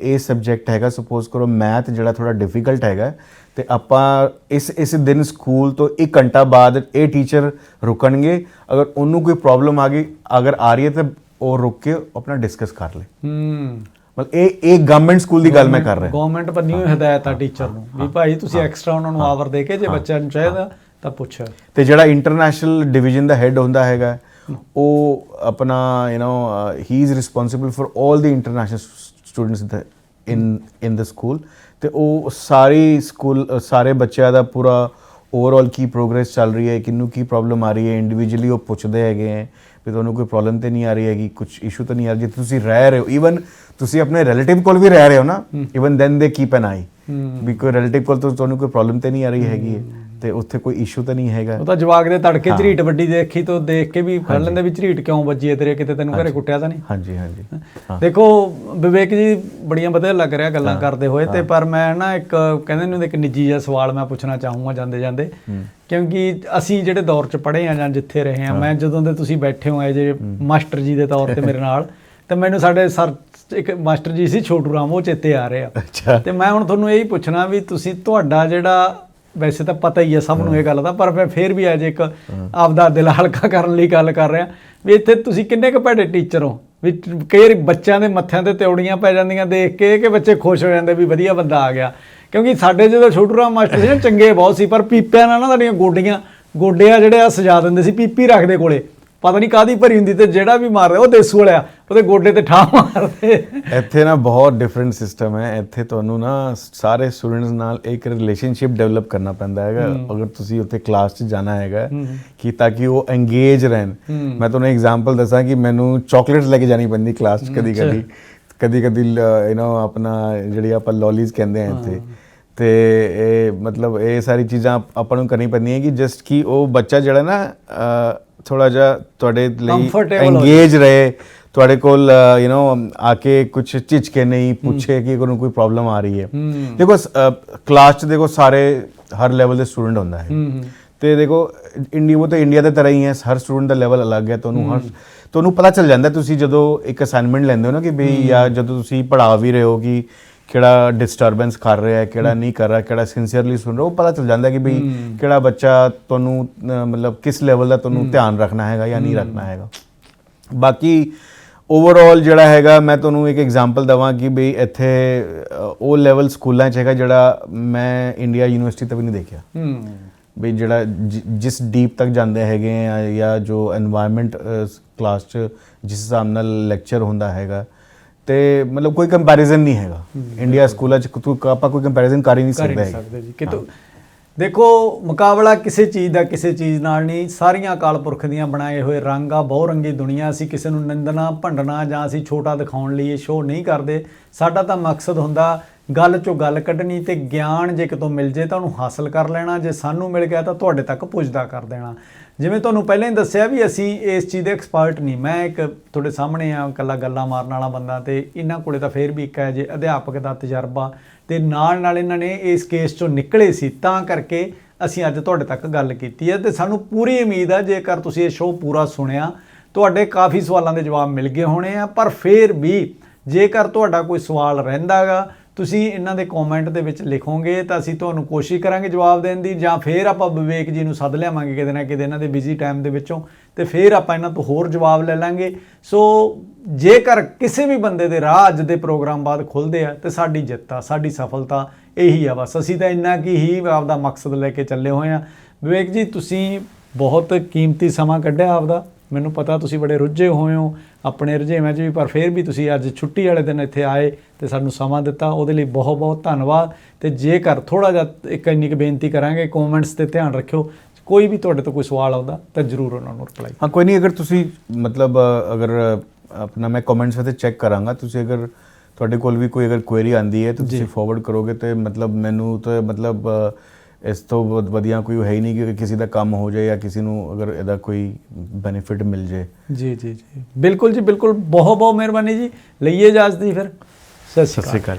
ਇਹ ਸਬਜੈਕਟ ਹੈਗਾ ਸਪੋਜ਼ ਕਰੋ ਮੈਥ ਜਿਹੜਾ ਥੋੜਾ ਡਿਫਿਕਲਟ ਹੈਗਾ ਤੇ ਆਪਾਂ ਇਸ ਇਸ ਦਿਨ ਸਕੂਲ ਤੋਂ 1 ਘੰਟਾ ਬਾਅਦ ਇਹ ਟੀਚਰ ਰੁਕਣਗੇ। ਅਗਰ ਉਹਨੂੰ ਕੋਈ ਪ੍ਰੋਬਲਮ ਆ ਗਈ ਅਗਰ ਆ ਰਹੀ ਹੈ ਤਾਂ ਉਹ ਰੁਕ ਕੇ ਆਪਣਾ ਡਿਸਕਸ ਕਰ ਲੇ ਹੂੰ। ਮਤਲਬ ਇਹ ਇਹ ਗਵਰਨਮੈਂਟ ਸਕੂਲ ਦੀ ਗੱਲ ਮੈਂ ਕਰ ਰਿਹਾ। ਗਵਰਨਮੈਂਟ ਬੰਨੀ ਹੋਈ ਹਦਾਇਤ ਆ ਟੀਚਰ ਨੂੰ ਵੀ ਭਾਈ ਤੁਸੀਂ ਐਕਸਟਰਾ ਉਹਨਾਂ ਨੂੰ ਆਵਰ ਦੇ ਕੇ ਜੇ ਬੱਚਾ ਨੂੰ ਚਾਹੀਦਾ ਤਾਂ ਪੁੱਛ। ਤੇ ਜਿਹੜਾ ਇੰਟਰਨੈਸ਼ਨਲ ਡਿਵੀਜ਼ਨ ਦਾ ਹੈੱਡ ਹੁੰਦਾ ਹੈਗਾ ਉਹ ਆਪਣਾ you know he is responsible for 올 the international students in in the school ਤੇ ਉਹ ਸਾਰੀ ਸਕੂਲ ਸਾਰੇ ਬੱਚਿਆਂ ਦਾ ਪੂਰਾ ਓਵਰਆਲ ਕੀ ਪ੍ਰੋਗਰੈਸ ਚੱਲ ਰਹੀ ਹੈ ਕਿੰਨੂੰ ਕੀ ਪ੍ਰੋਬਲਮ ਆ ਰਹੀ ਹੈ ਇੰਡੀਵਿਜੂਅਲੀ ਉਹ ਪੁੱਛਦੇ ਹੈਗੇ ਵੀ ਤੁਹਾਨੂੰ ਕੋਈ ਪ੍ਰੋਬਲਮ ਤੇ ਨਹੀਂ ਆ ਰਹੀ ਹੈਗੀ ਕੁਝ ਇਸ਼ੂ ਤਾਂ ਨਹੀਂ ਆ ਰਹੀ ਜਿੱਥੇ ਤੁਸੀਂ ਰਹਿ ਰਹੇ ਹੋ ਈਵਨ ਤੁਸੀਂ ਆਪਣੇ ਰਿਲੇਟਿਵ ਕੋਲ ਵੀ ਰਹਿ ਰਹੇ ਹੋ ਨਾ even then they keep an eye ਵੀ ਕੋਈ ਰਿਲੇਟਿਵ ਕੋਲ ਤਾਂ ਤੁਹਾਨੂੰ ਕੋਈ ਪ੍ਰੋਬਲਮ ਤੇ ਨਹੀਂ ਆ ਰਹੀ ਹੈਗੀ ਹੈ ਤੇ ਉੱਥੇ ਕੋਈ ਇਸ਼ੂ ਤਾਂ ਨਹੀਂ ਹੈਗਾ। ਉਹ ਤਾਂ ਜਵਾਕ ਦੇ ਤੜਕੇ ਝਰੀਟ ਵੱਡੀ ਦੇਖੀ ਤੋਂ ਦੇਖ ਕੇ ਵੀ ਫੜ ਲੈਂਦੇ ਵੀ ਝਰੀਟ ਕਿਉਂ ਵੱਜੀ ਹੈ ਤੇਰੇ ਕਿਤੇ ਤੈਨੂੰ ਘਰੇ ਕੁੱਟਿਆ ਤਾਂ ਨਹੀਂ? ਹਾਂਜੀ ਹਾਂਜੀ। ਹਾਂ। ਦੇਖੋ ਵਿਵੇਕ ਜੀ ਬੜੀਆਂ ਵਧੀਆ ਲੱਗ ਰਿਹਾ ਗੱਲਾਂ ਕਰਦੇ ਹੋਏ ਤੇ ਪਰ ਮੈਂ ਨਾ ਇੱਕ ਕਹਿੰਦੇ ਨੇ ਇੱਕ ਨਿੱਜੀ ਜਿਹਾ ਸਵਾਲ ਮੈਂ ਪੁੱਛਣਾ ਚਾਹੂੰਗਾ ਜਾਂਦੇ ਜਾਂਦੇ। ਕਿਉਂਕਿ ਅਸੀਂ ਜਿਹੜੇ ਦੌਰ 'ਚ ਪੜ੍ਹੇ ਆ ਜਾਂ ਜਿੱਥੇ ਰਹੇ ਆ ਮੈਂ ਜਦੋਂ ਦੇ ਤੁਸੀਂ ਬੈਠੇ ਹੋ ਜੇ ਮਾਸਟਰ ਜੀ ਦੇ ਤੌਰ ਤੇ ਮੇਰੇ ਨਾਲ ਤੇ ਮੈਨੂੰ ਸਾਡੇ ਸਰ ਇੱਕ ਮਾਸਟਰ ਜੀ ਸੀ ਛੋਟੂ ਰਾਮ ਉਹ ਚੇਤੇ ਆ ਰਹੇ ਆ। ਤੇ ਮੈਂ ਹੁਣ ਤੁਹਾਨੂੰ ਇਹੀ ਪੁੱਛਣਾ ਵੀ ਤੁਸੀਂ ਤੁਹਾਡਾ ਜਿਹੜਾ ਵੈਸੇ ਤਾਂ ਪਤਾ ਹੀ ਹੈ ਸਭ ਨੂੰ ਇਹ ਗੱਲ ਦਾ ਪਰ ਮੈਂ ਫੇਰ ਵੀ ਅੱਜ ਇੱਕ ਆਪਦਾ ਦਿਲ ਹਲਕਾ ਕਰਨ ਲਈ ਗੱਲ ਕਰ ਰਿਹਾ। ਵੀ ਇੱਥੇ ਤੁਸੀਂ ਕਿੰਨੇ ਕੁ ਭੈੜੇ ਟੀਚਰ ਹੋ? ਵੀ ਕਈ ਬੱਚਿਆਂ ਦੇ ਮੱਥਿਆਂ ਤੇ ਤਿਉੜੀਆਂ ਪੈ ਜਾਂਦੀਆਂ ਦੇਖ ਕੇ ਕਿ ਬੱਚੇ ਖੁਸ਼ ਹੋ ਜਾਂਦੇ ਵੀ ਵਧੀਆ ਬੰਦਾ ਆ ਗਿਆ। ਕਿਉਂਕਿ ਸਾਡੇ ਜਦੋਂ ਛੋਟੂ ਰਾਮ ਮਾਸਟਰ ਸੀ ਚੰਗੇ ਬਹੁਤ ਸੀ ਪਰ ਪੀਪਿਆਂ ਨਾਲ ਨਾ ਸਾਡੀਆਂ ਗੋਡੀਆਂ ਗੋਡਿਆਂ ਜਿਹੜੇ ਆ ਸਜਾ ਦਿੰਦੇ ਸੀ ਪੀਪੀ ਰੱਖਦੇ ਕੋਲੇ। ਪਤਾ ਨਹੀਂ ਕਾਦੀ ਭਰੀ ਹੁੰਦੀ ਤੇ ਜਿਹੜਾ ਵੀ ਮਾਰਦਾ ਉਹ ਦੇਸੂ ਵਾਲਿਆ ਉਹਦੇ ਗੋਡੇ ਤੇ ਠਾ ਮਾਰਦੇ। ਇੱਥੇ ਨਾ ਬਹੁਤ ਡਿਫਰੈਂਟ ਸਿਸਟਮ ਹੈ। ਇੱਥੇ ਤੁਹਾਨੂੰ ਨਾ ਸਾਰੇ ਸਟੂਡੈਂਟਸ ਨਾਲ ਇੱਕ ਰਿਲੇਸ਼ਨਸ਼ਿਪ ਡਿਵੈਲਪ ਕਰਨਾ ਪੈਂਦਾ ਹੈਗਾ। ਅਗਰ ਤੁਸੀਂ ਉੱਥੇ ਕਲਾਸ 'ਚ ਜਾਣਾ ਹੈਗਾ ਕਿ ਤਾਂ ਕਿ ਉਹ ਐਂਗੇਜ ਰਹਿਣ। ਮੈਂ ਤੁਹਾਨੂੰ ਐਗਜ਼ਾਮਪਲ ਦੱਸਾਂ ਕਿ ਮੈਨੂੰ ਚਾਕਲੇਟਸ ਲੈ ਕੇ ਜਾਣੀ ਪੈਂਦੀ ਕਲਾਸ 'ਚ ਕਦੀ ਕਦੀ ਕਦੀ ਕਦੀ ਯੂ نو ਆਪਣਾ ਜਿਹੜੀ ਆਪਾਂ ਲੌਲੀਜ਼ ਕਹਿੰਦੇ ਆ ਇੱਥੇ। ਤੇ ਇਹ ਮਤਲਬ ਇਹ ਸਾਰੀ ਚੀਜ਼ਾਂ ਆਪਾਂ ਨੂੰ ਕਰਨੀ ਪੈਂਦੀਆਂ ਕਿ ਜਸਟ ਕਿ ਉਹ ਬੱਚਾ ਜਿਹੜਾ ਨਾ ਥੋੜਾ ਜਿਹਾ ਤੁਹਾਡੇ ਲਈ engage ਰਹੇ ਤੁਹਾਡੇ ਕੋਲ ਯੂ نو ਆ ਕੇ ਕੁਝ ਝਿਜਕੇ ਨਹੀਂ ਪੁੱਛੇ ਕਿ ਉਹਨੂੰ ਕੋਈ ਪ੍ਰੋਬਲਮ ਆ ਰਹੀ ਹੈ। ਦੇਖੋ ਕਲਾਸ 'ਚ ਦੇਖੋ ਸਾਰੇ ਹਰ ਲੈਵਲ ਦੇ ਸਟੂਡੈਂਟ ਹੁੰਦਾ ਹੈ। ਤੇ ਦੇਖੋ ਇੰਡੀਆ ਉਹ ਤਾਂ ਇੰਡੀਆ ਦੇ ਤਰ੍ਹਾਂ ਹੀ ਹੈ ਹਰ ਸਟੂਡੈਂਟ ਦਾ ਲੈਵਲ ਅਲੱਗ ਹੈ ਤੁਹਾਨੂੰ ਹਰ ਤੁਹਾਨੂੰ ਪਤਾ ਚੱਲ ਜਾਂਦਾ ਤੁਸੀਂ ਜਦੋਂ ਇੱਕ ਅਸਾਈਨਮੈਂਟ ਲੈਂਦੇ ਹੋ ਨਾ ਕਿ ਵੀ ਜਾਂ ਜਦੋਂ ਤੁਸੀਂ ਪੜ੍ਹਾ ਵੀ ਰਹੇ ਹੋ ਕਿ ਕਿਹੜਾ ਡਿਸਟਰਬੈਂਸ ਕਰ ਰਿਹਾ ਹੈ ਕਿਹੜਾ ਨਹੀਂ ਕਰ ਰਿਹਾ ਕਿਹੜਾ ਸਿੰਸੀਅਰਲੀ ਸੁਣ ਰਿਹਾ ਉਹ ਪਤਾ ਚੱਲ ਜਾਂਦਾ ਕਿ ਵੀ ਕਿਹੜਾ ਬੱਚਾ ਤੁਹਾਨੂੰ ਮਤਲਬ ਕਿਸ ਲੈਵਲ ਦਾ ਤੁਹਾਨੂੰ ਧਿਆਨ ਰੱਖਣਾ ਹੈਗਾ ਜਾਂ ਨਹੀਂ ਰੱਖਣਾ ਹੈਗਾ। ਬਾਕੀ ਓਵਰਆਲ ਜਿਹੜਾ ਹੈਗਾ ਮੈਂ ਤੁਹਾਨੂੰ ਇੱਕ ਐਗਜ਼ਾਮਪਲ ਦਵਾਂ ਕਿ ਬਈ ਇੱਥੇ ਉਹ ਲੈਵਲ ਸਕੂਲਾਂ 'ਚ ਹੈਗਾ ਜਿਹੜਾ ਮੈਂ ਇੰਡੀਆ ਯੂਨੀਵਰਸਿਟੀ ਤੱਕ ਨਹੀਂ ਦੇਖਿਆ। ਬਈ ਜਿਹੜਾ ਜਿਸ ਡੀਪ ਤੱਕ ਜਾਂਦੇ ਹੈਗੇ ਆ ਜਾਂ ਜੋ এনवायरमेंट ਕਲਾਸ 'ਚ ਜਿਸ ਹਿਸਾਬ ਨਾਲ ਲੈਕਚਰ ਹੁੰਦਾ ਹੈਗਾ ਤੇ ਮਤਲਬ ਕੋਈ ਕੰਪੈਰੀਜ਼ਨ ਨਹੀਂ ਹੈਗਾ। ਇੰਡੀਆ ਸਕੂਲਾਂ 'ਚ ਕੋਈ- ਆਪਾਂ ਕੋਈ ਕੰਪੈਰੀਜ਼ਨ ਕਰ ਹੀ ਨਹੀਂ ਕਰ ਸਕਦੇ ਨਹੀਂ ਸਕਦੇ ਜੀ। ਕਿਤੋਂ ਦੇਖੋ ਮੁਕਾਬਲਾ ਕਿਸੇ ਚੀਜ਼ ਦਾ ਕਿਸੇ ਚੀਜ਼ ਨਾਲ ਨਹੀਂ। ਸਾਰੀਆਂ ਅਕਾਲ ਪੁਰਖ ਦੀਆਂ ਬਣਾਏ ਹੋਏ ਰੰਗ ਆ ਬਹੁ ਰੰਗੀ ਦੁਨੀਆ। ਅਸੀਂ ਕਿਸੇ ਨੂੰ ਨਿੰਦਣਾ ਭੰਡਣਾ ਜਾਂ ਅਸੀਂ ਛੋਟਾ ਦਿਖਾਉਣ ਲਈ ਇਹ ਸ਼ੋਅ ਨਹੀਂ ਕਰਦੇ। ਸਾਡਾ ਤਾਂ ਮਕਸਦ ਹੁੰਦਾ ਗੱਲ ਚੋਂ ਗੱਲ ਕੱਢਣੀ ਤੇ ਗਿਆਨ ਜੇ ਕਿਤੋਂ ਮਿਲ ਜੇ ਤਾਂ ਉਹਨੂੰ ਹਾਸਲ ਕਰ ਲੈਣਾ, ਜੇ ਸਾਨੂੰ ਮਿਲ ਗਿਆ ਤਾਂ ਤੁਹਾਡੇ ਤੱਕ ਪੁੱਜਦਾ ਕਰ ਦੇਣਾ। ਜਿਵੇਂ ਤੁਹਾਨੂੰ ਪਹਿਲਾਂ ਹੀ ਦੱਸਿਆ ਵੀ ਅਸੀਂ ਇਸ ਚੀਜ਼ ਦੇ ਐਕਸਪਰਟ ਨਹੀਂ। ਮੈਂ ਇੱਕ ਤੁਹਾਡੇ ਸਾਹਮਣੇ ਆ ਇਕੱਲਾ ਗੱਲਾਂ ਮਾਰਨ ਵਾਲਾ ਬੰਦਾ ਤੇ ਇਹਨਾਂ ਕੋਲੇ ਤਾਂ ਫੇਰ ਵੀ ਇੱਕ ਹੈ ਜੇ ਅਧਿਆਪਕ ਦਾ ਤਜਰਬਾ। ਤੇ ਨਾਲ ਨਾਲ ਇਹਨਾਂ ਨੇ ਇਸ ਕੇਸ ਚੋਂ ਨਿਕਲੇ ਸੀ, ਤਾਂ ਕਰਕੇ ਅਸੀਂ ਅੱਜ ਤੁਹਾਡੇ ਤੱਕ ਗੱਲ ਕੀਤੀ ਹੈ ਤੇ ਸਾਨੂੰ ਪੂਰੀ ਉਮੀਦ ਹੈ ਜੇਕਰ ਤੁਸੀਂ ਇਹ ਸ਼ੋਅ ਪੂਰਾ ਸੁਣਿਆ, ਤੁਹਾਡੇ ਕਾਫੀ ਸਵਾਲਾਂ ਦੇ ਜਵਾਬ ਮਿਲ ਗਏ ਹੋਣੇ ਆ। ਪਰ ਫੇਰ ਵੀ ਜੇਕਰ ਤੁਹਾਡਾ ਕੋਈ ਸਵਾਲ ਰਹਿੰਦਾਗਾ ਤੁਸੀਂ ਇਹਨਾਂ ਦੇ ਕਮੈਂਟ ਦੇ ਵਿੱਚ ਲਿਖੋਗੇ ਤਾਂ ਅਸੀਂ ਤੁਹਾਨੂੰ ਕੋਸ਼ਿਸ਼ ਕਰਾਂਗੇ ਜਵਾਬ ਦੇਣ ਦੀ, ਜਾਂ ਫੇਰ ਆਪਾਂ ਵਿਵੇਕ ਜੀ ਨੂੰ ਸੱਦ ਲਿਆਵਾਂਗੇ ਕਿਤੇ ਨਾ ਕਿਤੇ ਇਹਨਾਂ ਦੇ ਬਿਜ਼ੀ ਟਾਈਮ ਦੇ ਵਿੱਚੋਂ, ਤੇ ਫੇਰ ਆਪਾਂ ਇਹਨਾਂ ਤੋਂ ਹੋਰ ਜਵਾਬ ਲੈ ਲਾਂਗੇ। ਸੋ ਜੇਕਰ ਕਿਸੇ ਵੀ ਬੰਦੇ ਦੇ ਰਾਹ ਅੱਜ ਦੇ ਪ੍ਰੋਗਰਾਮ ਬਾਅਦ ਖੁੱਲਦੇ ਆ, ਤੇ ਸਾਡੀ ਜਿੱਤ ਆ, ਸਾਡੀ ਸਫਲਤਾ ਇਹੀ ਆ ਬਸ। ਅਸੀਂ ਤਾਂ ਇੰਨਾ ਕੀ ਹੀ ਆਪਦਾ ਮਕਸਦ ਲੈ ਕੇ ਚੱਲੇ ਹੋਏ ਆ। ਵਿਵੇਕ ਜੀ, ਤੁਸੀਂ ਬਹੁਤ ਕੀਮਤੀ ਸਮਾਂ ਕੱਢਿਆ ਆਪਦਾ। ਮੈਨੂੰ ਪਤਾ ਤੁਸੀਂ ਬੜੇ ਰੁੱਝੇ ਹੋਏ ਹੋ ਆਪਣੇ ਰੁਝੇਵਿਆਂ 'ਚ ਵੀ ਪਰ ਫਿਰ ਵੀ ਤੁਸੀਂ ਅੱਜ ਛੁੱਟੀ ਵਾਲੇ ਦਿਨ ਇੱਥੇ ਆਏ ਤੇ ਸਾਨੂੰ ਸਮਾਂ ਦਿੱਤਾ। ਉਹਦੇ ਲਈ ਬਹੁਤ ਬਹੁਤ ਧੰਨਵਾਦ। ਤੇ ਜੇਕਰ ਥੋੜਾ ਜਿਹਾ ਇੱਕ ਇੰਨੀ ਕੁ ਬੇਨਤੀ ਕਰਾਂਗੇ ਕਮੈਂਟਸ ਤੇ ਧਿਆਨ ਰੱਖਿਓ। ਕੋਈ ਵੀ ਤੁਹਾਡੇ ਤੋਂ ਕੋਈ ਸਵਾਲ ਆਉਂਦਾ ਤਾਂ ਜਰੂਰ ਉਹਨਾਂ ਨੂੰ ਰਿਪਲਾਈ ਹਾਂ ਕੋਈ ਨਹੀਂ ਅਗਰ ਤੁਸੀਂ ਮਤਲਬ ਅਗਰ ਆਪਣਾ ਮੈਂ ਕਮੈਂਟਸ ਵਿੱਚ ਚੈੱਕ ਕਰਾਂਗਾ ਤੁਸੀਂ ਅਗਰ ਤੁਹਾਡੇ ਕੋਲ ਵੀ ਕੋਈ ਅਗਰ ਕੁਐਰੀ ਆਂਦੀ ਹੈ ਤਾਂ ਤੁਸੀਂ ਫਾਰਵਰਡ ਕਰੋਗੇ ਤੇ ਮਤਲਬ ਮੈਨੂੰ ਤਾਂ ਮਤਲਬ ਇਸ ਤੋਂ ਵਧ- ਵਧੀਆ ਕੋਈ ਹੈ ਹੀ ਨਹੀਂ ਕਿ ਕਿਸੇ ਦਾ ਕੰਮ ਹੋ ਜਾਏ ਜਾਂ ਕਿਸੇ ਨੂੰ ਅਗਰ ਇਹਦਾ ਕੋਈ ਬੈਨੀਫਿਟ ਮਿਲ ਜਾਏ। ਜੀ ਜੀ ਜੀ। ਬਿਲਕੁਲ ਜੀ ਬਿਲਕੁਲ। ਬਹੁਤ ਬਹੁਤ ਮਿਹਰਬਾਨੀ ਜੀ। ਲਈਏ ਇਜਾਜ਼ਤ ਜੀ ਫਿਰ। ਸਤਿ ਸ਼੍ਰੀ ਅਕਾਲ।